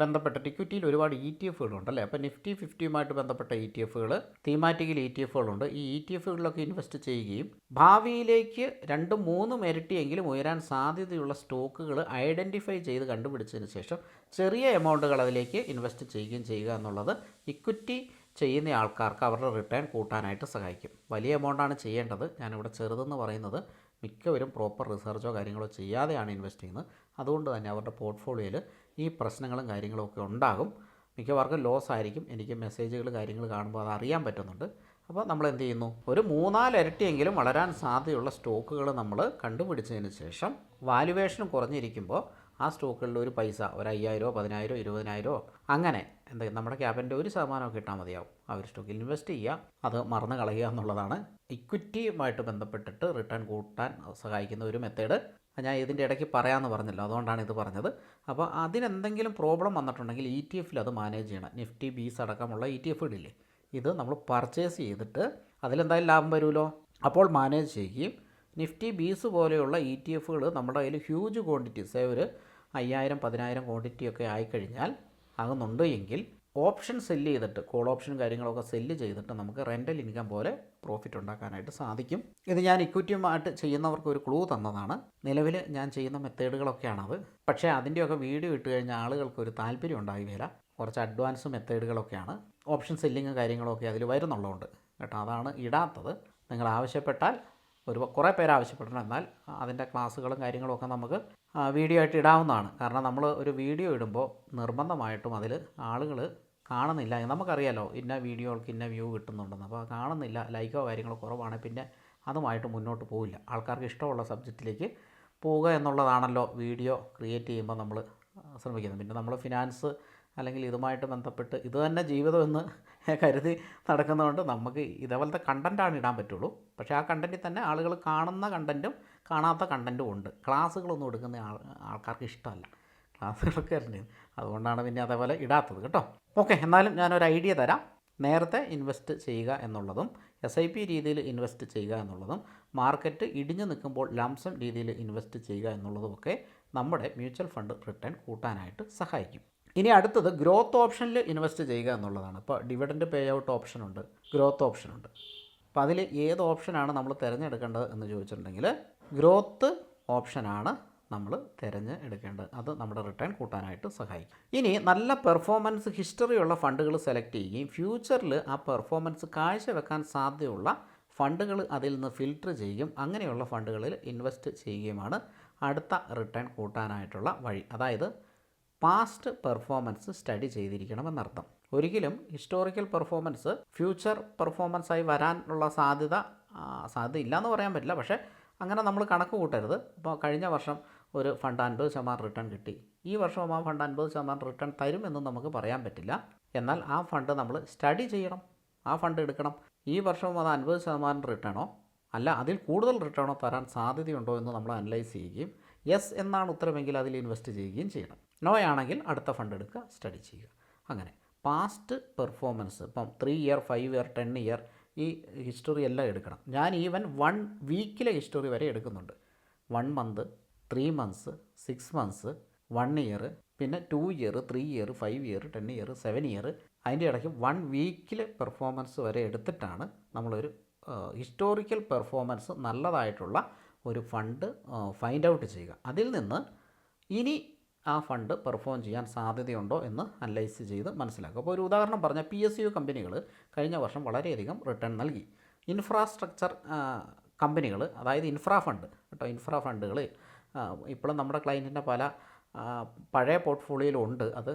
ബന്ധപ്പെട്ടിട്ട് ഇക്വിറ്റിയിൽ ഒരുപാട് ഇ ടി എഫുകളുണ്ടല്ലേ അപ്പോൾ നിഫ്റ്റി ഫിഫ്റ്റിയുമായിട്ട് ബന്ധപ്പെട്ട ഇ ടി എഫുകൾ തീമാറ്റിക്കിൽ ഇ ടി എഫുകളുണ്ട് ഈ ഇ ടി എഫുകളിലൊക്കെ ഇൻവെസ്റ്റ് ചെയ്യുകയും ഭാവിയിലേക്ക് രണ്ട് മൂന്ന് മെരിറ്റിയെങ്കിലും ഉയരാൻ സാധ്യതയുള്ള സ്റ്റോക്കുകൾ ഐഡന്റിഫൈ ചെയ്ത് കണ്ടുപിടിച്ചതിന് ശേഷം ചെറിയ എമൗണ്ടുകൾ അതിലേക്ക് ഇൻവെസ്റ്റ് ചെയ്യുകയും ചെയ്യുക എന്നുള്ളത് ഇക്വിറ്റി ചെയ്യുന്ന ആൾക്കാർക്ക് അവരുടെ റിട്ടേൺ കൂട്ടാനായിട്ട് സഹായിക്കും. വലിയ എമൗണ്ടാണ് ചെയ്യേണ്ടത്. ഞാനിവിടെ ചെറുതെന്ന് പറയുന്നത് മിക്കവരും പ്രോപ്പർ റിസർച്ചോ കാര്യങ്ങളോ ചെയ്യാതെയാണ് ഇൻവെസ്റ്റ് ചെയ്യുന്നത്. അതുകൊണ്ട് തന്നെ അവരുടെ പോർട്ട്ഫോളിയോയിൽ ഈ പ്രശ്നങ്ങളും കാര്യങ്ങളും ഒക്കെ ഉണ്ടാകും. മിക്കവാർക്കും ലോസ് ആയിരിക്കും. എനിക്ക് മെസ്സേജുകൾ കാര്യങ്ങൾ കാണുമ്പോൾ അത് അറിയാൻ പറ്റുന്നുണ്ട്. അപ്പോൾ നമ്മൾ എന്ത് ചെയ്യുന്നു? ഒരു മൂന്നാൽ ഇരട്ടിയെങ്കിലും വളരാൻ സാധ്യതയുള്ള സ്റ്റോക്കുകൾ നമ്മൾ കണ്ടുപിടിച്ചതിന് ശേഷം വാല്യുവേഷൻ കുറഞ്ഞിരിക്കുമ്പോൾ ആ സ്റ്റോക്കുകളിൽ ഒരു പൈസ ഒരു അയ്യായിരമോ പതിനായിരമോ ഇരുപതിനായിരമോ അങ്ങനെ എന്താ നമ്മുടെ ക്യാപിന്റെ ഒരു ശതമാനമൊക്കെ ഇട്ടാൽ മതിയാവും. ആ ഒരു സ്റ്റോക്കിൽ ഇൻവെസ്റ്റ് ചെയ്യുക അത് മറന്ന് കളയുക എന്നുള്ളതാണ്. ഇക്വിറ്റിയുമായിട്ട് ബന്ധപ്പെട്ടിട്ട് റിട്ടേൺ കൂട്ടാൻ സഹായിക്കുന്ന ഒരു മെത്തേഡ് ഞാൻ ഇതിന്റെ ഇടയ്ക്ക് പറയാമെന്ന് പറഞ്ഞല്ലോ അതുകൊണ്ടാണ് ഇത് പറഞ്ഞത്. അപ്പോൾ അതിനെന്തെങ്കിലും പ്രോബ്ലം വന്നിട്ടുണ്ടെങ്കിൽ ഇ ടി എഫിൽ അത് മാനേജ് ചെയ്യണം. നിഫ്റ്റി ബീസ് അടക്കമുള്ള ഇ ടി എഫ് ഇടില്ലേ ഇത് നമ്മൾ പർച്ചേസ് ചെയ്തിട്ട് അതിലെന്തായാലും ലാഭം വരുമല്ലോ. അപ്പോൾ മാനേജ് ചെയ്യുകയും നിഫ്റ്റി ബീസ് പോലെയുള്ള ഇ ടി എഫുകൾ നമ്മുടെ കയ്യിൽ ഹ്യൂജ് ക്വാണ്ടിറ്റീസ് ഒരു അയ്യായിരം പതിനായിരം ക്വാണ്ടിറ്റി ഒക്കെ ആയിക്കഴിഞ്ഞാൽ ആകുന്നുണ്ട് എങ്കിൽ ഓപ്ഷൻ സെല്ല് ചെയ്തിട്ട് കോൾ ഓപ്ഷൻ കാര്യങ്ങളൊക്കെ സെല്ല് ചെയ്തിട്ട് നമുക്ക് റെന്റൽ ഇൻകം പോലെ പ്രോഫിറ്റ് ഉണ്ടാക്കാനായിട്ട് സാധിക്കും. ഇത് ഞാൻ ഇക്വിറ്റിയുമായിട്ട് ചെയ്യുന്നവർക്ക് ഒരു ക്ലൂ തന്നതാണ്. നിലവിൽ ഞാൻ ചെയ്യുന്ന മെത്തേഡുകളൊക്കെയാണത്. പക്ഷേ അതിന്റെയൊക്കെ വീഡിയോ ഇട്ട് കഴിഞ്ഞാൽ ആളുകൾക്ക് ഒരു താല്പര്യം ഉണ്ടാകുകയില്ല കുറച്ച് അഡ്വാൻസ് മെത്തേഡുകളൊക്കെയാണ്. ഓപ്ഷൻ സെല്ലിങ് കാര്യങ്ങളൊക്കെ അതിൽ വരുന്നുള്ളതുകൊണ്ട്. കേട്ടോ അതാണ് ഇടാത്തത്. നിങ്ങൾ ആവശ്യപ്പെട്ടാൽ ഒരു കുറേ പേര് ആവശ്യപ്പെടണം എന്നാൽ അതിന്റെ ക്ലാസ്സുകളും കാര്യങ്ങളുമൊക്കെ നമുക്ക് വീഡിയോ ആയിട്ട് ഇടാവുന്നതാണ്. കാരണം നമ്മൾ ഒരു വീഡിയോ ഇടുമ്പോൾ നിർബന്ധമായിട്ടും അതിൽ ആളുകൾ കാണുന്നില്ല. നമുക്കറിയാലോ ഇന്ന വീഡിയോകൾക്ക് ഇന്ന വ്യൂ കിട്ടുന്നുണ്ടെന്ന്. അപ്പോൾ കാണുന്നില്ല ലൈക്കോ കാര്യങ്ങളോ കുറവാണെങ്കിൽ പിന്നെ അതുമായിട്ട് മുന്നോട്ട് പോവില്ല. ആൾക്കാർക്ക് ഇഷ്ടമുള്ള സബ്ജക്റ്റിലേക്ക് പോവുക എന്നുള്ളതാണല്ലോ വീഡിയോ ക്രിയേറ്റ് ചെയ്യുമ്പോൾ നമ്മൾ ശ്രമിക്കുന്നത്. പിന്നെ നമ്മൾ ഫിനാൻസ് അല്ലെങ്കിൽ ഇതുമായിട്ട് ബന്ധപ്പെട്ട് ഇത് തന്നെ ജീവിതം എന്ന് <laughs> കരുതി നടക്കുന്നതുകൊണ്ട് നമുക്ക് ഇതേപോലത്തെ കണ്ടന്റാണ് ഇടാൻ പറ്റുള്ളൂ. പക്ഷേ ആ കണ്ടന്റിൽ തന്നെ ആളുകൾ കാണുന്ന കണ്ടന്റും കാണാത്ത കണ്ടന്റും ഉണ്ട്. ക്ലാസ്സുകളൊന്നും എടുക്കുന്ന ആൾ ആൾക്കാർക്ക് ഇഷ്ടമല്ല. ക്ലാസ്സുകളൊക്കെ അറിഞ്ഞു അതുകൊണ്ടാണ് പിന്നെ അതേപോലെ ഇടാത്തത് കേട്ടോ. ഓക്കെ എന്നാലും ഞാനൊരു ഐഡിയ തരാം. നേരത്തെ ഇൻവെസ്റ്റ് ചെയ്യുക എന്നുള്ളതും എസ് ഐ പി രീതിയിൽ ഇൻവെസ്റ്റ് ചെയ്യുക എന്നുള്ളതും മാർക്കറ്റ് ഇടിഞ്ഞു നിൽക്കുമ്പോൾ ലംസം രീതിയിൽ ഇൻവെസ്റ്റ് ചെയ്യുക എന്നുള്ളതുമൊക്കെ നമ്മുടെ മ്യൂച്വൽ ഫണ്ട് റിട്ടേൺ കൂട്ടാനായിട്ട് സഹായിക്കും. ഇനി അടുത്തത് ഗ്രോത്ത് ഓപ്ഷനിൽ ഇൻവെസ്റ്റ് ചെയ്യുക എന്നുള്ളതാണ്. ഇപ്പോൾ ഡിവിഡൻഡ് പേ ഔട്ട് ഓപ്ഷനുണ്ട് ഗ്രോത്ത് ഓപ്ഷനുണ്ട് അപ്പോൾ അതിൽ ഏത് ഓപ്ഷനാണ് നമ്മൾ തിരഞ്ഞെടുക്കേണ്ടത് എന്ന് ചോദിച്ചിട്ടുണ്ടെങ്കിൽ ഗ്രോത്ത് ഓപ്ഷനാണ് നമ്മൾ തിരഞ്ഞെടുക്കേണ്ടത്. അത് നമ്മുടെ റിട്ടേൺ കൂട്ടാനായിട്ട് സഹായിക്കും. ഇനി നല്ല പെർഫോമൻസ് ഹിസ്റ്ററിയുള്ള ഫണ്ടുകൾ സെലക്ട് ചെയ്യുകയും ഫ്യൂച്ചറിൽ ആ പെർഫോമൻസ് കാഴ്ചവെക്കാൻ സാധ്യതയുള്ള ഫണ്ടുകൾ അതിൽ നിന്ന് ഫിൽട്ടർ ചെയ്യുകയും അങ്ങനെയുള്ള ഫണ്ടുകളിൽ ഇൻവെസ്റ്റ് ചെയ്യുകയുമാണ് അടുത്ത റിട്ടേൺ കൂട്ടാനായിട്ടുള്ള വഴി. അതായത് പാസ്റ്റ് പെർഫോമൻസ് സ്റ്റഡി ചെയ്തിരിക്കണമെന്നർത്ഥം. ഒരിക്കലും ഹിസ്റ്റോറിക്കൽ പെർഫോമൻസ് ഫ്യൂച്ചർ പെർഫോമൻസ് ആയി വരാനുള്ള സാധ്യത സാധ്യത ഇല്ലയെന്ന് പറയാൻ പറ്റില്ല. പക്ഷേ അങ്ങനെ നമ്മൾ കണക്ക് കൂട്ടരുത്. ഇപ്പോൾ കഴിഞ്ഞ വർഷം ഒരു ഫണ്ട് അൻപത് ശതമാനം റിട്ടേൺ കിട്ടി. ഈ വർഷവും ആ ഫണ്ട് അൻപത് ശതമാനം റിട്ടേൺ തരുമെന്ന് നമുക്ക് പറയാൻ പറ്റില്ല. എന്നാൽ ആ ഫണ്ട് നമ്മൾ സ്റ്റഡി ചെയ്യണം. ആ ഫണ്ട് എടുക്കണം. ഈ വർഷവും അത് അൻപത് ശതമാനം റിട്ടേണോ? അല്ല അതിൽ കൂടുതൽ റിട്ടേണോ തരാൻ സാധ്യതയുണ്ടോ എന്ന് നമ്മൾ അനലൈസ് ചെയ്യുകയും യെസ് എന്നാണ് ഉത്തരമെങ്കിൽ അതിൽ ഇൻവെസ്റ്റ് ചെയ്യുകയും ചെയ്യണം. നോ ആണെങ്കിൽ അടുത്ത ഫണ്ട് എടുക്കുക സ്റ്റഡി ചെയ്യുക. അങ്ങനെ. പാസ്റ്റ് പെർഫോമൻസ് ഇപ്പം three year five year ten year ഈ ഹിസ്റ്ററി എല്ലാം എടുക്കണം. ഞാൻ ഈവൻ വൺ വീക്കിലെ ഹിസ്റ്ററി വരെ എടുക്കുന്നുണ്ട്. One month three months six months one year പിന്നെ two year three year five year ten year seven year അതിന്റെ ഇടയ്ക്ക് വൺ വീക്കിലെ പെർഫോമൻസ് വരെ എടുത്തിട്ടാണ് നമ്മളൊരു ഹിസ്റ്റോറിക്കൽ പെർഫോമൻസ് നല്ലതായിട്ടുള്ള ഒരു ഫണ്ട് ഫൈൻഡ് ഔട്ട് ചെയ്യുക. അതിൽ നിന്ന് ഇനി ആ ഫണ്ട് പെർഫോം ചെയ്യാൻ സാധ്യതയുണ്ടോ എന്ന് അനലൈസ് ചെയ്ത് മനസ്സിലാക്കുക. അപ്പോൾ ഒരു ഉദാഹരണം പറഞ്ഞാൽ പി എസ് യു കമ്പനികൾ കഴിഞ്ഞ വർഷം വളരെയധികം റിട്ടേൺ നൽകി. ഇൻഫ്രാസ്ട്രക്ചർ കമ്പനികൾ അതായത് ഇൻഫ്രാ ഫണ്ട് കേട്ടോ ഇൻഫ്രാ ഫണ്ടുകൾ ഇപ്പോഴും നമ്മുടെ ക്ലയന്റിന്റെ പല പഴയ പോർട്ട്ഫോളിയോയിലും ഉണ്ട് അത്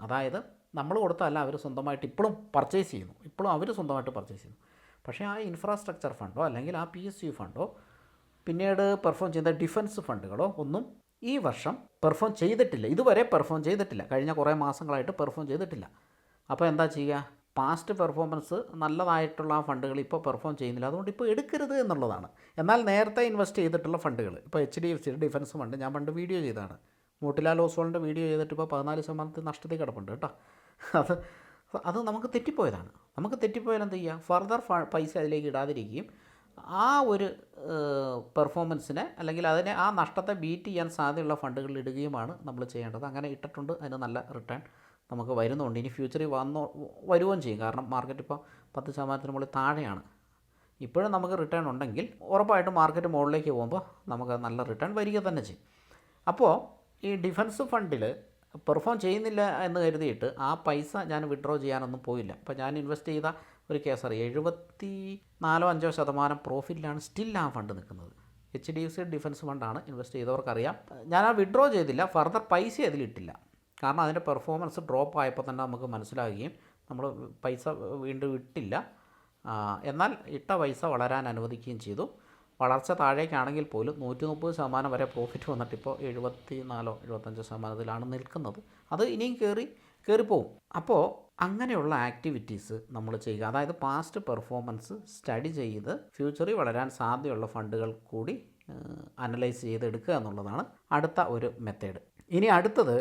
അതായത് നമ്മൾ കൊടുത്തല്ല അവർ സ്വന്തമായിട്ട് ഇപ്പോഴും പർച്ചേസ് ചെയ്യുന്നു. ഇപ്പോഴും അവർ സ്വന്തമായിട്ട് പർച്ചേസ് ചെയ്യുന്നു. പക്ഷേ ആ ഇൻഫ്രാസ്ട്രക്ചർ ഫണ്ടോ അല്ലെങ്കിൽ ആ പി എസ് യു ഫണ്ടോ പിന്നീട് പെർഫോം ചെയ്യുന്ന ഡിഫൻസ് ഫണ്ടുകളോ ഒന്നും ഈ വർഷം പെർഫോം ചെയ്തിട്ടില്ല. ഇതുവരെ പെർഫോം ചെയ്തിട്ടില്ല. കഴിഞ്ഞ കുറേ മാസങ്ങളായിട്ട് പെർഫോം ചെയ്തിട്ടില്ല. അപ്പോൾ എന്താ ചെയ്യുക? പാസ്റ്റ് പെർഫോമൻസ് നല്ലതായിട്ടുള്ള ആ ഫണ്ടുകൾ ഇപ്പോൾ പെർഫോം ചെയ്യുന്നില്ല. അതുകൊണ്ട് ഇപ്പോൾ എടുക്കരുത് എന്നുള്ളതാണ്. എന്നാൽ നേരത്തെ ഇൻവെസ്റ്റ് ചെയ്തിട്ടുള്ള ഫണ്ടുകൾ ഇപ്പോൾ H D F C defence fund ഞാൻ പണ്ട് വീഡിയോ ചെയ്തതാണ്. മോട്ടിലാൽ ഓസ്വാളിന്റെ വീഡിയോ ചെയ്തിട്ട് ഇപ്പോൾ പതിനാല് ശതമാനത്തിൽ നഷ്ടത്തിൽ കിടപ്പുണ്ട് കേട്ടോ. അത് അത് നമുക്ക് തെറ്റിപ്പോയതാണ്. നമുക്ക് തെറ്റിപ്പോയാൽ എന്ത് ചെയ്യുക? ഫർദർ പൈസ അതിലേക്ക് ഇടാതിരിക്കുകയും ആ ഒരു പെർഫോമൻസിനെ അല്ലെങ്കിൽ അതിനെ ആ നഷ്ടത്തെ ബീറ്റ് ചെയ്യാൻ സാധ്യതയുള്ള ഫണ്ടുകളിൽ ഇടുകയുമാണ് നമ്മൾ ചെയ്യേണ്ടത്. അങ്ങനെ ഇട്ടിട്ടുണ്ട്. അതിന് നല്ല റിട്ടേൺ നമുക്ക് വരുന്നുണ്ട്. ഇനി ഫ്യൂച്ചറിൽ വന്നോ വരുവോം ചെയ്യും. കാരണം മാർക്കറ്റ് ഇപ്പോൾ പത്ത് ശതമാനത്തിന് മുകളിൽ താഴെയാണ്. ഇപ്പോഴും നമുക്ക് റിട്ടേൺ ഉണ്ടെങ്കിൽ ഉറപ്പായിട്ടും മാർക്കറ്റ് മുകളിലേക്ക് പോകുമ്പോൾ നമുക്ക് നല്ല റിട്ടേൺ വരിക തന്നെ ചെയ്യും. അപ്പോൾ ഈ ഡിഫൻസ് ഫണ്ടിൽ പെർഫോം ചെയ്യുന്നില്ല എന്ന് കരുതിയിട്ട് ആ പൈസ ഞാൻ വിഡ്രോ ചെയ്യാനൊന്നും പോയില്ല. അപ്പോൾ ഞാൻ ഇൻവെസ്റ്റ് ചെയ്ത ഒരു കേസറി എഴുപത്തി നാലോ അഞ്ചോ ശതമാനം പ്രോഫിറ്റിലാണ് സ്റ്റിൽ ആ ഫണ്ട് നിൽക്കുന്നത്. H D F C defence ഫണ്ടാണ് invest ചെയ്തവർക്കറിയാം. ഞാൻ ആ വിഡ്രോ ചെയ്തില്ല. ഫർദർ പൈസ അതിലിട്ടില്ല കാരണം അതിന്റെ പെർഫോമൻസ് ഡ്രോപ്പ് ആയപ്പോൾ തന്നെ നമുക്ക് മനസ്സിലാകുകയും നമ്മൾ പൈസ വീണ്ടും ഇട്ടില്ല. എന്നാൽ ഇട്ട പൈസ വളരാൻ അനുവദിക്കുകയും ചെയ്തു. വളർച്ച താഴേക്കാണെങ്കിൽ പോലും നൂറ്റി മുപ്പത് ശതമാനം വരെ പ്രോഫിറ്റ് വന്നിട്ട് ഇപ്പോൾ എഴുപത്തി നാലോ എഴുപത്തഞ്ചോ ശതമാനത്തിലാണ് നിൽക്കുന്നത്. അത് ഇനിയും കയറി കയറിപ്പോവും അപ്പോൾ അങ്ങനെയുള്ള ആക്ടിവിറ്റീസ് നമ്മൾ ചെയ്യുക. അതായത് പാസ്റ്റ് പെർഫോമൻസ് സ്റ്റഡി ചെയ്ത് ഫ്യൂച്ചറിൽ വളരാൻ സാധ്യതയുള്ള ഫണ്ടുകൾ കൂടി അനലൈസ് ചെയ്ത് എടുക്കുക എന്നുള്ളതാണ് അടുത്ത ഒരു മെത്തേഡ് ഇനി അടുത്തത്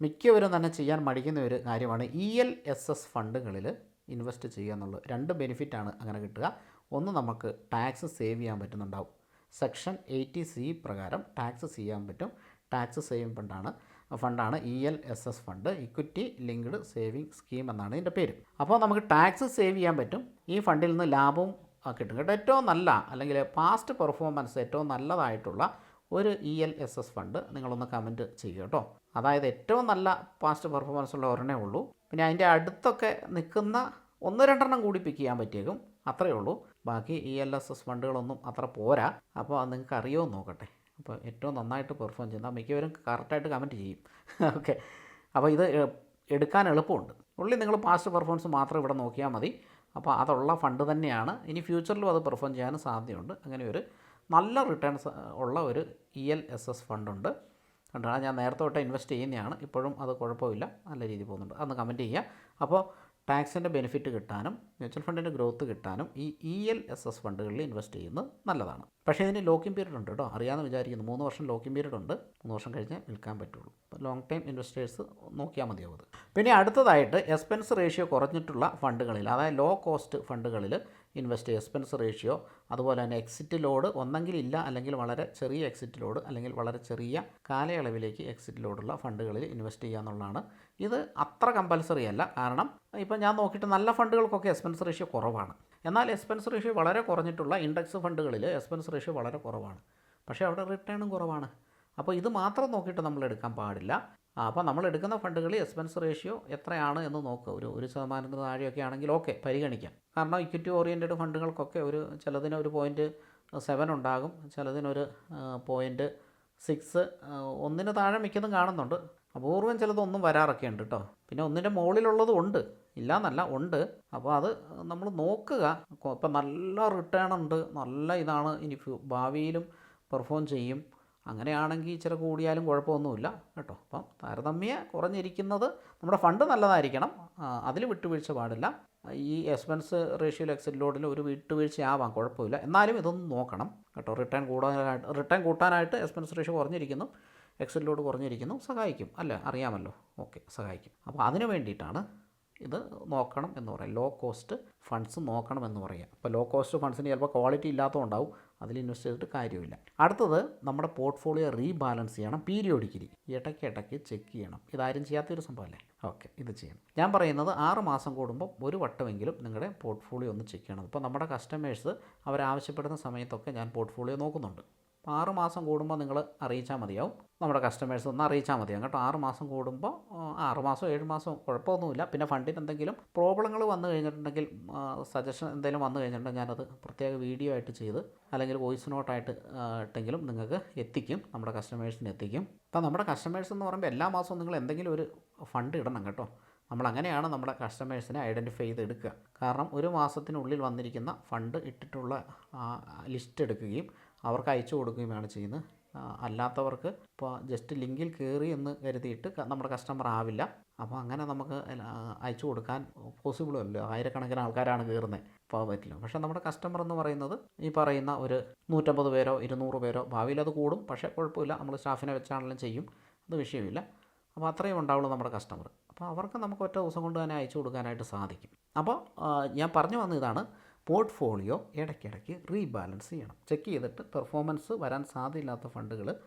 മിക്കവരും തന്നെ ചെയ്യാൻ മടിക്കുന്ന ഒരു കാര്യമാണ് ഇ എൽ എസ് എസ് ഫണ്ടുകളിൽ ഇൻവെസ്റ്റ് ചെയ്യുക എന്നുള്ളത്. രണ്ട് ബെനിഫിറ്റാണ് അങ്ങനെ കിട്ടുക. ഒന്ന് നമുക്ക് ടാക്സ് സേവ് ചെയ്യാൻ പറ്റുന്നുണ്ടാവും. സെക്ഷൻ എയ്റ്റി സി പ്രകാരം ടാക്സ് ചെയ്യാൻ പറ്റും. ടാക്സ് സേവിങ് ഫണ്ടാണ്. ഫണ്ടാണ് E L S S fund. Equity linked saving scheme എന്നാണ് ഇതിന്റെ പേര്. അപ്പോൾ നമുക്ക് ടാക്സ് സേവ് ചെയ്യാൻ പറ്റും. ഈ ഫണ്ടിൽ നിന്ന് ലാഭവും കിട്ടും. കേട്ടോ ഏറ്റവും നല്ല അല്ലെങ്കിൽ പാസ്റ്റ് പെർഫോമൻസ് ഏറ്റവും നല്ലതായിട്ടുള്ള ഒരു E L S S fund നിങ്ങളൊന്ന് കമന്റ് ചെയ്യുക കേട്ടോ. അതായത് ഏറ്റവും നല്ല പാസ്റ്റ് പെർഫോമൻസ് ഉള്ള ഒരെണ്ണേ ഉള്ളൂ. പിന്നെ അതിന്റെ അടുത്തൊക്കെ നിൽക്കുന്ന ഒന്ന് രണ്ടെണ്ണം കൂടി പിക്ക് ചെയ്യാൻ പറ്റിയേക്കും. അത്രയേ ഉള്ളൂ. ബാക്കി ഇ എൽ എസ് എസ് ഫണ്ടുകളൊന്നും അത്ര പോരാ. അപ്പോൾ അത് നിങ്ങൾക്ക് അറിയുമോ നോക്കട്ടെ. അപ്പോൾ ഏറ്റവും നന്നായിട്ട് പെർഫോം ചെയ്യുന്ന മിക്കവരും കറക്റ്റായിട്ട് കമന്റ് ചെയ്യും. ഓക്കെ. അപ്പോൾ ഇത് എടുക്കാൻ എളുപ്പമുണ്ട്. ഉള്ളി നിങ്ങൾ പാസ്റ്റ് പെർഫോമൻസ് മാത്രം ഇവിടെ നോക്കിയാൽ മതി. അപ്പോൾ അതുള്ള ഫണ്ട് തന്നെയാണ്. ഇനി ഫ്യൂച്ചറിലും അത് പെർഫോം ചെയ്യാനും സാധ്യതയുണ്ട്. അങ്ങനെ ഒരു നല്ല റിട്ടേൺസ് ഉള്ള ഒരു ഇ എൽ എസ് എസ് ഫണ്ടുണ്ട്. കണ്ടോ? ഞാൻ നേരത്തെ തൊട്ട് ഇൻവെസ്റ്റ് ചെയ്യുന്നതാണ്. ഇപ്പോഴും അത് കുഴപ്പമില്ല. നല്ല രീതിയിൽ പോകുന്നുണ്ട്. അന്ന് കമന്റ് ചെയ്യുക. അപ്പോൾ ടാക്സിന്റെ ബെനിഫിറ്റ് കിട്ടാനും മ്യൂച്വൽ ഫണ്ടിന്റെ ഗ്രോത്ത് കിട്ടാനും ഈ ഇ എൽ എസ് എസ് ഫണ്ടുകളിൽ ഇൻവെസ്റ്റ് ചെയ്യുന്നത് നല്ലതാണ്. പക്ഷേ ഇതിന് ലോക്കിംഗ് പീരീഡ് ഉണ്ട് കേട്ടോ. അറിയാമെന്ന് വിചാരിക്കുന്നു. മൂന്ന് വർഷം ലോക്കിംഗ് പീരീഡ് ഉണ്ട്. മൂന്ന് വർഷം കഴിഞ്ഞാൽ വിൽക്കാൻ പറ്റുള്ളൂ. അപ്പോൾ ലോങ് ടൈം ഇൻവെസ്റ്റേഴ്സ് നോക്കിയാൽ മതിയാവും പിന്നെ അടുത്തതായിട്ട് എക്സ്പെൻസ് റേഷ്യോ കുറഞ്ഞിട്ടുള്ള ഫണ്ടുകളിൽ അതായത് ലോ കോസ്റ്റ് ഫണ്ടുകളിൽ ഇൻവെസ്റ്റ് എക്സ്പെൻസ് റേഷ്യോ അതുപോലെ തന്നെ എക്സിറ്റ് ലോഡ് ഒന്നെങ്കിൽ ഇല്ല അല്ലെങ്കിൽ വളരെ ചെറിയ എക്സിറ്റ് ലോഡ് അല്ലെങ്കിൽ വളരെ ചെറിയ കാലയളവിലേക്ക് എക്സിറ്റ് ലോഡുള്ള ഫണ്ടുകളിൽ ഇൻവെസ്റ്റ് ചെയ്യുക എന്നുള്ളതാണ് ഇത് അത്ര കമ്പൽസറി അല്ല. കാരണം ഇപ്പം ഞാൻ നോക്കിയിട്ട് നല്ല ഫണ്ടുകൾക്കൊക്കെ എക്സ്പെൻസ് റേഷ്യോ കുറവാണ്. എന്നാൽ എക്സ്പെൻസ് റേഷ്യോ വളരെ കുറഞ്ഞിട്ടുള്ള ഇൻഡെക്സ് ഫണ്ടുകളിൽ എക്സ്പെൻസ് റേഷ്യോ വളരെ കുറവാണ്. പക്ഷേ അവിടെ റിട്ടേണും കുറവാണ്. അപ്പോൾ ഇത് മാത്രം നോക്കിയിട്ട് നമ്മൾ എടുക്കാൻ പാടില്ല. അപ്പോൾ നമ്മൾ എടുക്കുന്ന ഫണ്ടുകളിൽ എക്സ്പെൻസ് റേഷ്യോ എത്രയാണ് എന്ന് നോക്കുക ഒരു ഒരു ശതമാനത്തിന് താഴെയൊക്കെ ആണെങ്കിൽ ഓക്കെ പരിഗണിക്കാം. കാരണം ഇക്വിറ്റി ഓറിയന്റഡ് ഫണ്ടുകൾക്കൊക്കെ ഒരു ചിലതിന് ഒരു പോയിന്റ് സെവൻ ഉണ്ടാകും. ചിലതിനൊരു പോയിന്റ് സിക്സ് ഒന്നിന് താഴെ മിക്കതും കാണുന്നുണ്ട്. അപൂർവം ചിലതൊന്നും വരാറൊക്കെ ഉണ്ട് കേട്ടോ പിന്നെ ഒന്നിന്റെ മുകളിലുള്ളതും ഉണ്ട്. ഇല്ലയെന്നല്ല ഉണ്ട്. അപ്പോൾ അത് നമ്മൾ നോക്കുക. ഇപ്പം നല്ല റിട്ടേൺ ഉണ്ട്. നല്ല ഇതാണ്. ഇനി ഭാവിയിലും പെർഫോം ചെയ്യും. അങ്ങനെയാണെങ്കിൽ ഇച്ചിരി കൂടിയാലും കുഴപ്പമൊന്നുമില്ല കേട്ടോ. അപ്പം താരതമ്യ കുറഞ്ഞിരിക്കുന്നത് നമ്മുടെ ഫണ്ട് നല്ലതായിരിക്കണം. അതിൽ വിട്ടുവീഴ്ച പാടില്ല. ഈ എക്സ്പെൻസ് റേഷ്യോയിൽ എക്സിറ്റ് ലോഡിൽ ഒരു വിട്ടുവീഴ്ച ആവാം കുഴപ്പമില്ല. എന്നാലും ഇതൊന്ന് നോക്കണം കേട്ടോ. റിട്ടേൺ കൂടാനായിട്ട് റിട്ടേൺ കൂട്ടാനായിട്ട് എക്സ്പെൻസ് റേഷ്യോ കുറഞ്ഞിരിക്കുന്നു. എക്സിറ്റ് ലോഡ് കുറഞ്ഞിരിക്കുന്നു സഹായിക്കും അല്ലേ? അറിയാമല്ലോ. ഓക്കെ സഹായിക്കും. അപ്പോൾ അതിന് വേണ്ടിയിട്ടാണ് ഇത് നോക്കണം എന്ന് പറയാം. ലോ കോസ്റ്റ് ഫണ്ട്സ് നോക്കണം എന്ന് പറയാം. അപ്പോൾ ലോ കോസ്റ്റ് ഫണ്ട്സിന് ചിലപ്പോൾ ക്വാളിറ്റി ഇല്ലാത്തതുകൊണ്ടാവും അതിൽ ഇൻവെസ്റ്റ് ചെയ്തിട്ട് കാര്യമില്ല. അടുത്തത് നമ്മുടെ പോർട്ട്ഫോളിയോ റീബാലൻസ് ചെയ്യണം പീരിയോഡിക്കലി ഇടയ്ക്ക് ഇടയ്ക്ക് ചെക്ക് ചെയ്യണം. ഇതാരും ചെയ്യാത്തൊരു സംഭവമല്ലേ ഓക്കെ ഇത് ചെയ്യണം. ഞാൻ പറയുന്നത് ആറ് മാസം കൂടുമ്പോൾ ഒരു വട്ടമെങ്കിലും നിങ്ങളുടെ പോർട്ട്ഫോളിയോ ഒന്ന് ചെക്ക് ചെയ്യണം. ഇപ്പോൾ നമ്മുടെ കസ്റ്റമേഴ്സ് അവരാവശ്യപ്പെടുന്ന സമയത്തൊക്കെ ഞാൻ പോർട്ട്ഫോളിയോ നോക്കുന്നുണ്ട്. അപ്പോൾ ആറ് മാസം കൂടുമ്പോൾ നിങ്ങൾ അറിയിച്ചാൽ മതിയാവും. നമ്മുടെ കസ്റ്റമേഴ്സ് ഒന്ന് അറിയിച്ചാൽ മതിയാവും കേട്ടോ. ആറ് മാസം കൂടുമ്പോൾ ആറ് മാസം ഏഴ് മാസം കുഴപ്പമൊന്നുമില്ല. പിന്നെ ഫണ്ടിന് എന്തെങ്കിലും പ്രോബ്ലങ്ങൾ വന്നു കഴിഞ്ഞിട്ടുണ്ടെങ്കിൽ സജഷൻ എന്തെങ്കിലും വന്നു കഴിഞ്ഞിട്ടുണ്ടെങ്കിൽ ഞാനത് പ്രത്യേക വീഡിയോ ആയിട്ട് ചെയ്ത് അല്ലെങ്കിൽ വോയിസ് നോട്ടായിട്ട് ഇട്ടെങ്കിലും നിങ്ങൾക്ക് എത്തിക്കും. നമ്മുടെ കസ്റ്റമേഴ്സിന് എത്തിക്കും. അപ്പോൾ നമ്മുടെ കസ്റ്റമേഴ്സ് എന്ന് പറയുമ്പോൾ എല്ലാ മാസവും നിങ്ങൾ എന്തെങ്കിലും ഒരു ഫണ്ട് ഇടണം കേട്ടോ. നമ്മൾ അങ്ങനെയാണ് നമ്മുടെ കസ്റ്റമേഴ്സിനെ ഐഡന്റിഫൈ ചെയ്ത് എടുക്കുക കാരണം ഒരു മാസത്തിനുള്ളിൽ വന്നിരിക്കുന്ന ഫണ്ട് ഇട്ടിട്ടുള്ള ലിസ്റ്റ് എടുക്കുകയും അവർക്ക് അയച്ചു കൊടുക്കുകയുമാണ് ചെയ്യുന്നത്. അല്ലാത്തവർക്ക് ഇപ്പോൾ ജസ്റ്റ് ലിങ്കിൽ കയറി എന്ന് കരുതിയിട്ട് നമ്മുടെ കസ്റ്റമർ ആവില്ല. അപ്പോൾ അങ്ങനെ നമുക്ക് അയച്ചു കൊടുക്കാൻ പോസിബിളും അല്ല. ആയിരക്കണക്കിന് ആൾക്കാരാണ് കയറുന്നത് അപ്പോൾ പറ്റില്ല. പക്ഷേ നമ്മുടെ കസ്റ്റമർ എന്ന് പറയുന്നത് ഈ പറയുന്ന ഒരു നൂറ്റമ്പത് പേരോ ഇരുന്നൂറ് പേരോ ഭാവിയിൽ അത് കൂടും. പക്ഷേ കുഴപ്പമില്ല. നമ്മൾ സ്റ്റാഫിനെ വെച്ചാണെങ്കിലും ചെയ്യും. അത് വിഷയമില്ല. അപ്പോൾ അത്രയും ഉണ്ടാവുള്ളൂ നമ്മുടെ കസ്റ്റമർ അപ്പോൾ അവർക്ക് നമുക്ക് ഒറ്റ ദിവസം കൊണ്ട് തന്നെ അയച്ചു കൊടുക്കാനായിട്ട് സാധിക്കും. അപ്പോൾ ഞാൻ പറഞ്ഞു വന്ന ഇതാണ്. പോർട്ട്ഫോളിയോ ഇടയ്ക്കിടയ്ക്ക് റീബാലൻസ് ചെയ്യണം. ചെക്ക് ചെയ്തിട്ട് പെർഫോമൻസ് വരാൻ സാധ്യമില്ലാത്ത ഫണ്ടുകൾ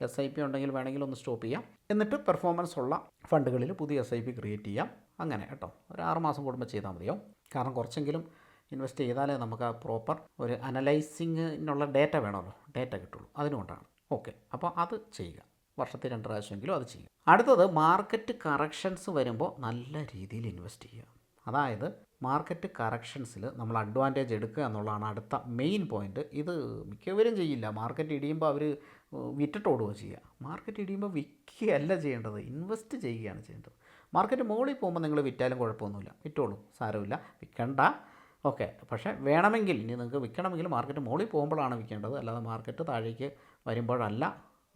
എസ് ഐ പി ഉണ്ടെങ്കിൽ വേണമെങ്കിൽ ഒന്ന് സ്റ്റോപ്പ് ചെയ്യാം. എന്നിട്ട് പെർഫോമൻസ് ഉള്ള ഫണ്ടുകളിൽ പുതിയ എസ് ഐ പി ക്രിയേറ്റ് ചെയ്യാം. അങ്ങനെ കേട്ടോ. ഒരു ആറ് മാസം കൂടുമ്പോൾ ചെയ്താൽ മതിയോ കാരണം കുറച്ചെങ്കിലും ഇൻവെസ്റ്റ് ചെയ്താലേ നമുക്ക് ആ പ്രോപ്പർ ഒരു അനലൈസിങ്ങിനുള്ള ഡേറ്റ വേണമല്ലോ. ഡേറ്റ കിട്ടുള്ളൂ. അതിനുകൊണ്ടാണ്. ഓക്കെ. അപ്പോൾ അത് ചെയ്യുക. വർഷത്തിൽ രണ്ട് പ്രാവശ്യമെങ്കിലും അത് ചെയ്യുക. അടുത്തത് മാർക്കറ്റ് കറക്ഷൻസ് വരുമ്പോൾ നല്ല രീതിയിൽ ഇൻവെസ്റ്റ് ചെയ്യുക. അതായത് മാർക്കറ്റ് കറക്ഷൻസിൽ നമ്മൾ അഡ്വാന്റേജ് എടുക്കുക എന്നുള്ളതാണ് അടുത്ത മെയിൻ പോയിന്റ് ഇത് മിക്കവരും ചെയ്യില്ല. മാർക്കറ്റ് ഇടിയുമ്പോൾ അവർ വിറ്റിട്ട് ഓടുകയോ ചെയ്യുക മാർക്കറ്റ് ഇടിയുമ്പോൾ വിൽക്കുകയല്ല ചെയ്യേണ്ടത്. ഇൻവെസ്റ്റ് ചെയ്യുകയാണ് ചെയ്യേണ്ടത്. മാർക്കറ്റ് മുകളിൽ പോകുമ്പോൾ നിങ്ങൾ വിറ്റാലും കുഴപ്പമൊന്നുമില്ല. വിറ്റോളൂ. സാരമില്ല. വിൽക്കണ്ട ഓക്കെ. പക്ഷേ വേണമെങ്കിൽ ഇനി നിങ്ങൾക്ക് വിൽക്കണമെങ്കിൽ മാർക്കറ്റ് മുകളിൽ പോകുമ്പോഴാണ് വിൽക്കേണ്ടത്. അല്ലാതെ മാർക്കറ്റ് താഴേക്ക് വരുമ്പോഴല്ല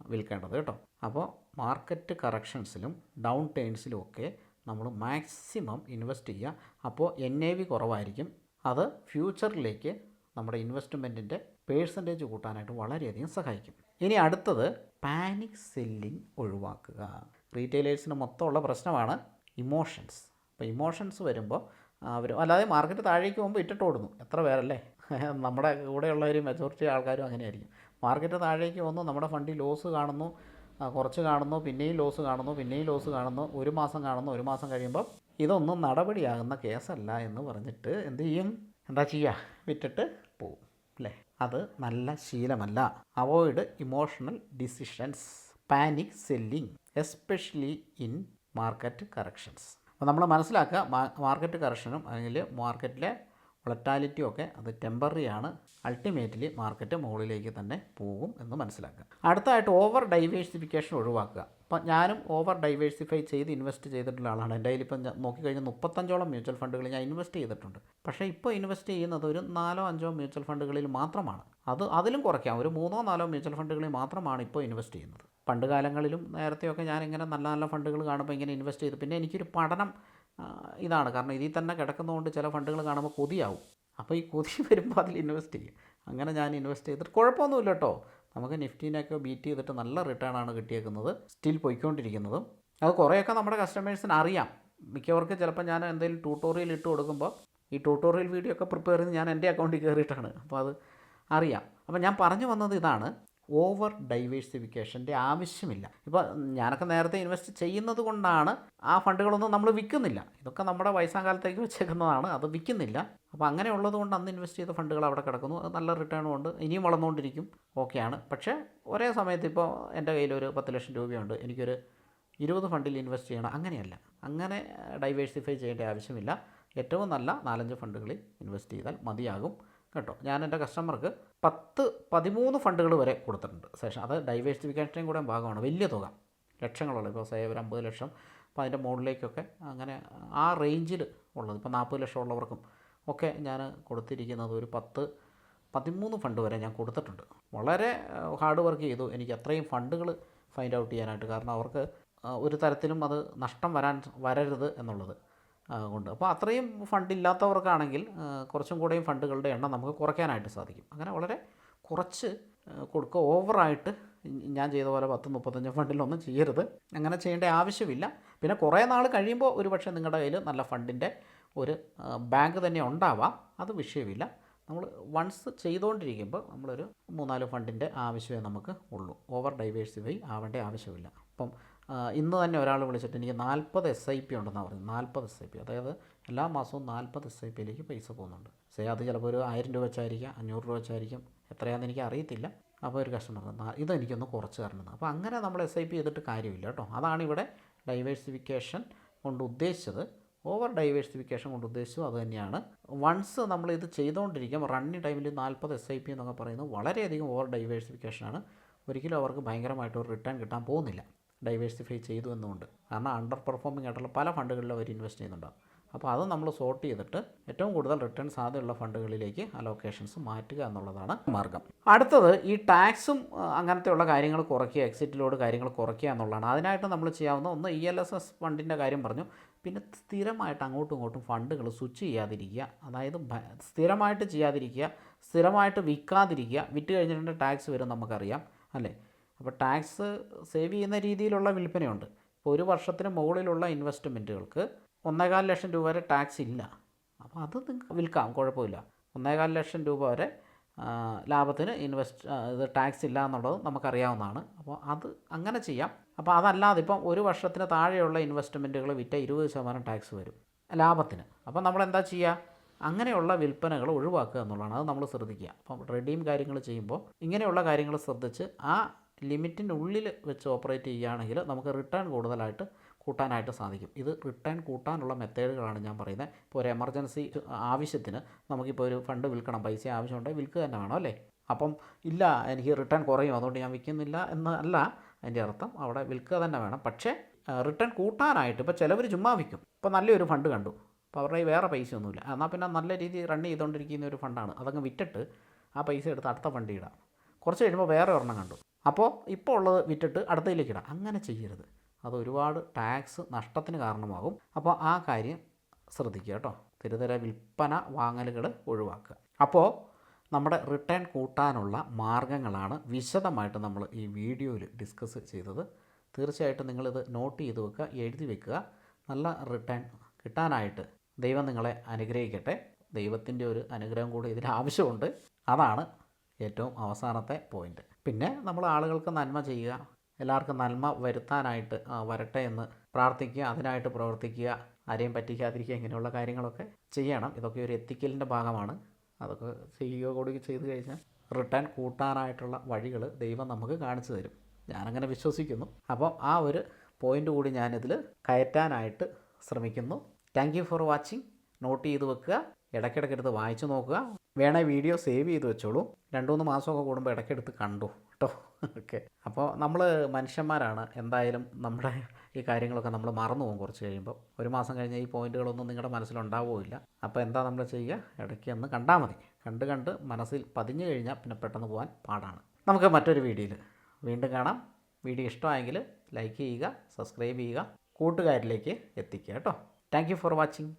വിൽക്കേണ്ടത് കേട്ടോ. അപ്പോൾ മാർക്കറ്റ് കറക്ഷൻസിലും ഡൗൺ ടേൺസിലും ഒക്കെ നമ്മൾ മാക്സിമം ഇൻവെസ്റ്റ് ചെയ്യുക. അപ്പോൾ എൻ എ വി കുറവായിരിക്കും. അത് ഫ്യൂച്ചറിലേക്ക് നമ്മുടെ ഇൻവെസ്റ്റ്മെന്റിന്റെ പേഴ്സന്റേജ് കൂട്ടാനായിട്ട് വളരെയധികം സഹായിക്കും. ഇനി അടുത്തത് പാനിക് സെല്ലിംഗ് ഒഴിവാക്കുക. റീറ്റെയിലേഴ്സിന് മൊത്തമുള്ള പ്രശ്നമാണ് ഇമോഷൻസ് അപ്പോൾ ഇമോഷൻസ് വരുമ്പോൾ അവർ അല്ലാതെ മാർക്കറ്റ് താഴേക്ക് പോകുമ്പോൾ ഇട്ടിട്ട് ഓടുന്നു. എത്ര പേരല്ലേ? നമ്മുടെ കൂടെയുള്ള മെജോറിറ്റി ആൾക്കാരും അങ്ങനെയായിരിക്കും. മാർക്കറ്റ് താഴേക്ക് വന്നു നമ്മുടെ ഫണ്ടിൽ ലോസ് കാണുന്നു കുറച്ച് കാണുന്നു പിന്നെയും ലോസ് കാണുന്നു പിന്നെയും ലോസ് കാണുന്നു ഒരു മാസം കാണുന്നു ഒരു മാസം കഴിയുമ്പോൾ ഇതൊന്നും നടപടിയാകുന്ന കേസല്ല എന്ന് പറഞ്ഞിട്ട് എന്ത് ചെയ്യും? എന്താ ചെയ്യുക വിറ്റിട്ട് പോവും അല്ലേ? അത് നല്ല ശീലമല്ല. Avoid emotional decisions panic selling especially in market corrections അപ്പോൾ നമ്മൾ മനസ്സിലാക്കുക മാർക്കറ്റ് കറക്ഷനും അല്ലെങ്കിൽ മാർക്കറ്റിലെ വളറ്റാലിറ്റിയും ഒക്കെ അത് ടെമ്പററി ആണ്. അൾട്ടിമേറ്റ്ലി മാർക്കറ്റ് മുകളിലേക്ക് തന്നെ പോകും എന്ന് മനസ്സിലാക്കുക. അടുത്തതായിട്ട് ഓവർ ഡൈവേഴ്സിഫിക്കേഷൻ ഒഴിവാക്കുക. അപ്പം ഞാനും ഓവർ ഡൈവേഴ്സിഫൈ ചെയ്ത് ഇൻവെസ്റ്റ് ചെയ്തിട്ടുള്ള ആളാണ്. എന്റെ ഞാൻ നോക്കിക്കഴിഞ്ഞാൽ മുപ്പത്തഞ്ചോളം മ്യൂച്വൽ ഫണ്ടുകൾ ഞാൻ ഇൻവെസ്റ്റ് ചെയ്തിട്ടുണ്ട്. പക്ഷേ ഇപ്പോൾ ഇൻവെസ്റ്റ് ചെയ്യുന്നത് ഒരു നാലോ അഞ്ചോ മ്യൂച്വൽ ഫണ്ടുകളിൽ മാത്രമാണ്. അത് അതിലും കുറയ്ക്കാം. ഒരു മൂന്നോ നാലോ മ്യൂച്വൽ ഫണ്ടുകളിൽ മാത്രമാണ് ഇപ്പോൾ ഇൻവെസ്റ്റ് ചെയ്യുന്നത്. പണ്ട് കാലങ്ങളിലും നേരത്തെയൊക്കെ ഞാൻ ഇങ്ങനെ നല്ല നല്ല ഫണ്ടുകൾ കാണുമ്പോൾ ഇങ്ങനെ ഇൻവെസ്റ്റ് ചെയ്തു. പിന്നെ എനിക്കൊരു പഠനം ഇതാണ്. കാരണം ഇതിൽ തന്നെ കിടക്കുന്നതുകൊണ്ട് ചില ഫണ്ടുകൾ കാണുമ്പോൾ കൊതിയാവും. അപ്പോൾ ഈ കൊതി <laughs> വരുമ്പോൾ അതിൽ ഇൻവെസ്റ്റ് ചെയ്യും. അങ്ങനെ ഞാൻ ഇൻവെസ്റ്റ് ചെയ്തിട്ട് കുഴപ്പമൊന്നുമില്ല കേട്ടോ. നമുക്ക് നിഫ്റ്റീനൊക്കെ ബീറ്റ് ചെയ്തിട്ട് നല്ല റിട്ടേൺ ആണ് കിട്ടിയേക്കുന്നത്. സ്റ്റിൽ പോയിക്കൊണ്ടിരിക്കുന്നതും. അത് കുറേയൊക്കെ നമ്മുടെ കസ്റ്റമേഴ്സിന് അറിയാം. മിക്കവർക്ക് ചിലപ്പോൾ ഞാൻ എന്തെങ്കിലും ട്യൂട്ടോറിയൽ ഇട്ട് കൊടുക്കുമ്പോൾ ഈ ട്യൂട്ടോറിയൽ വീഡിയോ ഒക്കെ പ്രിപ്പയർ ചെയ്ത് ഞാൻ എന്റെ അക്കൗണ്ടിൽ കയറിയിട്ടാണ്. അപ്പോൾ അത് അറിയാം. അപ്പോൾ ഞാൻ പറഞ്ഞു വന്നത് ഇതാണ്. ഓവർ ഡൈവേഴ്സിഫിക്കേഷന്റെ ആവശ്യമില്ല. ഇപ്പോൾ ഞാനൊക്കെ നേരത്തെ ഇൻവെസ്റ്റ് ചെയ്യുന്നത് കൊണ്ടാണ് ആ ഫണ്ടുകളൊന്നും നമ്മൾ വിൽക്കുന്നില്ല. ഇതൊക്കെ നമ്മുടെ വയസ്സാം കാലത്തേക്ക് വെച്ചേക്കുന്നതാണ് അത് വിൽക്കുന്നില്ല. അപ്പോൾ അങ്ങനെ ഉള്ളതുകൊണ്ട് അന്ന് ഇൻവെസ്റ്റ് ചെയ്ത ഫണ്ടുകൾ അവിടെ കിടക്കുന്നു. അത് നല്ല റിട്ടേണും ഉണ്ട് ഇനിയും വളർന്നുകൊണ്ടിരിക്കും. ഓക്കെയാണ്. പക്ഷേ ഒരേ സമയത്ത് ഇപ്പോൾ എന്റെ കയ്യിൽ ഒരു പത്ത് ലക്ഷം രൂപയുണ്ട്. എനിക്കൊരു ഇരുപത് ഫണ്ടിൽ ഇൻവെസ്റ്റ് ചെയ്യണം. അങ്ങനെയല്ല. അങ്ങനെ ഡൈവേഴ്സിഫൈ ചെയ്യേണ്ട ആവശ്യമില്ല. ഏറ്റവും നല്ല നാലഞ്ച് ഫണ്ടുകളിൽ ഇൻവെസ്റ്റ് ചെയ്താൽ മതിയാകും. കേട്ടോ. ഞാൻ എന്റെ കസ്റ്റമർക്ക് പത്ത് പതിമൂന്ന് ഫണ്ടുകൾ വരെ കൊടുത്തിട്ടുണ്ട്. സെഷൻ അത് ഡൈവേഴ്സിഫിക്കേഷന്റെയും കൂടെ ഭാഗമാണ്. വലിയ തുക. ലക്ഷങ്ങളുള്ളത് ഇപ്പോൾ സേ ഒരു അമ്പത് ലക്ഷം. അപ്പോൾ അതിന്റെ മുകളിലേക്കൊക്കെ അങ്ങനെ ആ റേഞ്ചിൽ ഉള്ളത്. ഇപ്പോൾ നാൽപ്പത് ലക്ഷം ഉള്ളവർക്കും ഒക്കെ ഞാൻ കൊടുത്തിരിക്കുന്നത് ഒരു പത്ത് പതിമൂന്ന് ഫണ്ട് വരെ ഞാൻ കൊടുത്തിട്ടുണ്ട്. വളരെ ഹാർഡ് വർക്ക് ചെയ്തു. എനിക്ക് അത്രയും ഫണ്ടുകൾ ഫൈൻഡ് ഔട്ട് ചെയ്യാനായിട്ട്. കാരണം അവർക്ക് ഒരു തരത്തിലും അത് നഷ്ടം വരാൻ വരരുത് എന്നുള്ളത്. കൊണ്ട് അപ്പോൾ അത്രയും ഫണ്ട് ഇല്ലാത്തവർക്കാണെങ്കിൽ കുറച്ചും കൂടെയും ഫണ്ടുകളുടെ എണ്ണം നമുക്ക് കുറയ്ക്കാനായിട്ട് സാധിക്കും. അങ്ങനെ വളരെ കുറച്ച് കൊടുക്കുക ഓവറായിട്ട് ഞാൻ ചെയ്ത പോലെ പത്ത് മുപ്പത്തഞ്ച് ഫണ്ടിലൊന്നും ചെയ്യരുത്. അങ്ങനെ ചെയ്യേണ്ട ആവശ്യമില്ല. പിന്നെ കുറേ നാൾ കഴിയുമ്പോൾ ഒരു പക്ഷേ നിങ്ങളുടെ കയ്യിൽ നല്ല ഫണ്ടിന്റെ ഒരു ബാങ്ക് തന്നെ ഉണ്ടാവാം. അത് വിഷയമില്ല. നമ്മൾ വൺസ് ചെയ്തുകൊണ്ടിരിക്കുമ്പോൾ നമ്മളൊരു മൂന്നാൽ ഫണ്ടിന്റെ ആവശ്യമേ നമുക്ക് ഉള്ളൂ. ഓവർ ഡൈവേഴ്സിഫൈ ആവേണ്ട ആവശ്യമില്ല. അപ്പം ഇന്ന് തന്നെ ഒരാൾ വിളിച്ചിട്ട് എനിക്ക് നാൽപ്പത് എസ് ഐ പി ഉണ്ടെന്നാണ് പറയുന്നത്. നാൽപ്പത് എസ് ഐ പി അതായത് എല്ലാ മാസവും നാൽപ്പത് എസ് ഐ പിയിലേക്ക് പൈസ പോകുന്നുണ്ട്. സേ അത് ചിലപ്പോൾ ഒരു ആയിരം രൂപ വെച്ചായിരിക്കാം അഞ്ഞൂറ് രൂപ വെച്ചായിരിക്കും എത്രയാണെന്ന് എനിക്ക് അറിയത്തില്ല. അപ്പോൾ ഒരു കസ്റ്റമർ ഇതെനിക്കൊന്ന് കുറച്ച് തരണമെന്ന് അപ്പോൾ അങ്ങനെ നമ്മൾ എസ് ഐ പി ചെയ്തിട്ട് കാര്യമില്ല കേട്ടോ. അതാണ് ഇവിടെ ഡൈവേഴ്സിഫിക്കേഷൻ കൊണ്ട് ഉദ്ദേശിച്ചത്. ഓവർ ഡൈവേഴ്സിഫിക്കേഷൻ കൊണ്ട് ഉദ്ദേശിച്ചത് അത് തന്നെയാണ്. വൺസ് നമ്മൾ ഇത് ചെയ്തുകൊണ്ടിരിക്കും റണ്ണിങ് ടൈമിൽ നാൽപ്പത് എസ് ഐ പി എന്നൊക്കെ പറയുന്നത് വളരെയധികം ഓവർ ഡൈവേഴ്സിഫിക്കേഷനാണ് ഒരിക്കലും അവർക്ക് ഭയങ്കരമായിട്ട് ഒരു റിട്ടേൺ കിട്ടാൻ പോകുന്നില്ല. ഡൈവേഴ്സിഫൈ ചെയ്തു എന്നുകൊണ്ട്. കാരണം അണ്ടർ പെർഫോമിംഗ് ആയിട്ടുള്ള പല ഫണ്ടുകളിലും അവർ ഇൻവെസ്റ്റ് ചെയ്യുന്നുണ്ടാവും. അപ്പോൾ അത് നമ്മൾ സോർട്ട് ചെയ്തിട്ട് ഏറ്റവും കൂടുതൽ റിട്ടേൺ സാധ്യതയുള്ള ഫണ്ടുകളിലേക്ക് അലോക്കേഷൻസ് മാറ്റുക എന്നുള്ളതാണ് മാർഗം. അടുത്തത് ഈ ടാക്സും അങ്ങനത്തെയുള്ള കാര്യങ്ങൾ കുറയ്ക്കുക എക്സിറ്റിലോട് കാര്യങ്ങൾ കുറയ്ക്കുക എന്നുള്ളതാണ്. അതിനായിട്ട് നമ്മൾ ചെയ്യാവുന്ന ഒന്ന് ഇ എൽ എസ് എസ് ഫണ്ടിന്റെ കാര്യം പറഞ്ഞു. പിന്നെ സ്ഥിരമായിട്ട് അങ്ങോട്ടും ഇങ്ങോട്ടും ഫണ്ടുകൾ സ്വിച്ച് ചെയ്യാതിരിക്കുക. അതായത് സ്ഥിരമായിട്ട് ചെയ്യാതിരിക്കുക സ്ഥിരമായിട്ട് വിൽക്കാതിരിക്കുക. വിറ്റ് കഴിഞ്ഞിട്ടുണ്ടെങ്കിൽ ടാക്സ് വരും നമുക്കറിയാം അല്ലേ? അപ്പോൾ ടാക്സ് സേവ് ചെയ്യുന്ന രീതിയിലുള്ള വിൽപ്പനയുണ്ട്. ഇപ്പോൾ ഒരു വർഷത്തിന് മുകളിലുള്ള ഇൻവെസ്റ്റ്മെന്റുകൾക്ക് ഒന്നേകാൽ ലക്ഷം രൂപ വരെ ടാക്സ് ഇല്ല. അപ്പോൾ അത് നിങ്ങൾക്ക് വിൽക്കാം കുഴപ്പമില്ല. ഒന്നേകാൽ ലക്ഷം രൂപ വരെ ലാഭത്തിന് ഇൻവെസ്റ്റ് ഇത് ടാക്സ് ഇല്ല എന്നുള്ളത് നമുക്കറിയാവുന്നതാണ്. അപ്പോൾ അത് അങ്ങനെ ചെയ്യാം. അപ്പോൾ അതല്ലാതെ ഇപ്പം ഒരു വർഷത്തിന് താഴെയുള്ള ഇൻവെസ്റ്റ്മെന്റുകൾ വിറ്റ ഇരുപത് ശതമാനം ടാക്സ് വരും ലാഭത്തിന്. അപ്പോൾ നമ്മൾ എന്താ ചെയ്യുക? അങ്ങനെയുള്ള വിൽപ്പനകൾ ഒഴിവാക്കുക എന്നുള്ളതാണ്. അത് നമ്മൾ ശ്രദ്ധിക്കുക. അപ്പം റെഡീം കാര്യങ്ങൾ ചെയ്യുമ്പോൾ ഇങ്ങനെയുള്ള കാര്യങ്ങൾ ശ്രദ്ധിച്ച് ആ ലിമിറ്റിന്റെ ഉള്ളിൽ വെച്ച് ഓപ്പറേറ്റ് ചെയ്യുകയാണെങ്കിൽ നമുക്ക് റിട്ടേൺ കൂടുതലായിട്ട് കൂട്ടാനായിട്ട് സാധിക്കും. ഇത് റിട്ടേൺ കൂട്ടാനുള്ള മെത്തേഡുകളാണ് ഞാൻ പറയുന്നത്. ഇപ്പോൾ ഒരു എമർജൻസി ആവശ്യത്തിന് നമുക്കിപ്പോൾ ഒരു ഫണ്ട് വിൽക്കണം. പൈസ ആവശ്യമുണ്ടെങ്കിൽ വിൽക്കുക തന്നെ വേണം അല്ലേ? അപ്പം ഇല്ല എനിക്ക് റിട്ടേൺ കുറയും. അതുകൊണ്ട് ഞാൻ വിൽക്കുന്നില്ല എന്ന് അല്ല അതിന്റെ അർത്ഥം അവിടെ വിൽക്കുക തന്നെ വേണം. പക്ഷേ റിട്ടേൺ കൂട്ടാനായിട്ട് ഇപ്പോൾ ചിലവർ ചുമ്മാ വിൽക്കും. ഇപ്പോൾ നല്ലൊരു ഫണ്ട് കണ്ടു. അപ്പോൾ അവരുടെ വേറെ പൈസ ഒന്നുമില്ല. എന്നാൽ പിന്നെ നല്ല രീതിയിൽ റൺ ചെയ്തുകൊണ്ടിരിക്കുന്ന ഒരു ഫണ്ടാണ് അതങ്ങ് വിറ്റിട്ട് ആ പൈസ എടുത്ത് അടുത്ത ഫണ്ട് ഇടാം. കുറച്ച് കഴിയുമ്പോൾ വേറെ ഒരെണ്ണം കണ്ടു. അപ്പോൾ ഇപ്പോൾ ഉള്ളത് വിറ്റിട്ട് അടുത്തതിലേക്ക് ഇടാം. അങ്ങനെ ചെയ്യരുത്. അത് ഒരുപാട് ടാക്സ് നഷ്ടത്തിന് കാരണമാകും. അപ്പോൾ ആ കാര്യം ശ്രദ്ധിക്കുക കേട്ടോ. തിരുതര വിൽപ്പന വാങ്ങലുകൾ ഒഴിവാക്കുക. അപ്പോൾ നമ്മുടെ റിട്ടേൺ കൂട്ടാനുള്ള മാർഗങ്ങളാണ് വിശദമായിട്ട് നമ്മൾ ഈ വീഡിയോയിൽ ഡിസ്കസ് ചെയ്തത്. തീർച്ചയായിട്ടും നിങ്ങളിത് നോട്ട് ചെയ്ത് വെക്കുക എഴുതി വെക്കുക. നല്ല റിട്ടേൺ കിട്ടാനായിട്ട് ദൈവം നിങ്ങളെ അനുഗ്രഹിക്കട്ടെ. ദൈവത്തിന്റെ ഒരു അനുഗ്രഹം കൂടി ഇതിന് ആവശ്യമുണ്ട്. അതാണ് ഏറ്റവും അവസാനത്തെ പോയിന്റ് പിന്നെ നമ്മൾ ആളുകൾക്ക് നന്മ ചെയ്യുക. എല്ലാവർക്കും നന്മ വരുത്താനായിട്ട് വരട്ടെ എന്ന് പ്രാർത്ഥിക്കുക അതിനായിട്ട് പ്രവർത്തിക്കുക ആരെയും പറ്റിക്കാതിരിക്കുക ഇങ്ങനെയുള്ള കാര്യങ്ങളൊക്കെ ചെയ്യണം. ഇതൊക്കെ ഒരു എത്തിക്കലിന്റെ ഭാഗമാണ്. അതൊക്കെ ചെയ്യുക കൂടി ചെയ്തു കഴിഞ്ഞാൽ റിട്ടേൺ കൂട്ടാനായിട്ടുള്ള വഴികൾ ദൈവം നമുക്ക് കാണിച്ചു തരും. ഞാനങ്ങനെ വിശ്വസിക്കുന്നു. അപ്പോൾ ആ ഒരു പോയിന്റ് കൂടി ഞാനിതിൽ കയറ്റാനായിട്ട് ശ്രമിക്കുന്നു. Thank you for watching note ചെയ്ത് വെക്കുക. ഇടയ്ക്കിടയ്ക്ക് എടുത്ത് വായിച്ചു നോക്കുക. വേണേൽ വീഡിയോ സേവ് ചെയ്ത് വെച്ചോളൂ. രണ്ട് മൂന്ന് മാസമൊക്കെ കൂടുമ്പോൾ ഇടയ്ക്കെടുത്ത് കണ്ടു. കേട്ടോ ഓക്കെ. അപ്പോൾ നമ്മൾ മനുഷ്യന്മാരാണ്. എന്തായാലും നമ്മുടെ ഈ കാര്യങ്ങളൊക്കെ നമ്മൾ മറന്നു പോകും കുറച്ച് കഴിയുമ്പോൾ ഒരു മാസം കഴിഞ്ഞാൽ ഈ പോയിന്റുകളൊന്നും നിങ്ങളുടെ മനസ്സിലുണ്ടാവുകയില്ല. അപ്പോൾ എന്താ നമ്മൾ ചെയ്യുക? ഇടയ്ക്ക് ഒന്ന് കണ്ടാൽ മതി. കണ്ട് കണ്ട് മനസ്സിൽ പതിഞ്ഞു കഴിഞ്ഞാൽ പിന്നെ പെട്ടെന്ന് പോകാൻ പാടാണ്. നമുക്ക് മറ്റൊരു വീഡിയോയിൽ വീണ്ടും കാണാം. വീഡിയോ ഇഷ്ടമായെങ്കിൽ ലൈക്ക് ചെയ്യുക സബ്സ്ക്രൈബ് ചെയ്യുക കൂട്ടുകാരിലേക്ക് എത്തിക്കുക കേട്ടോ. Thank for watching.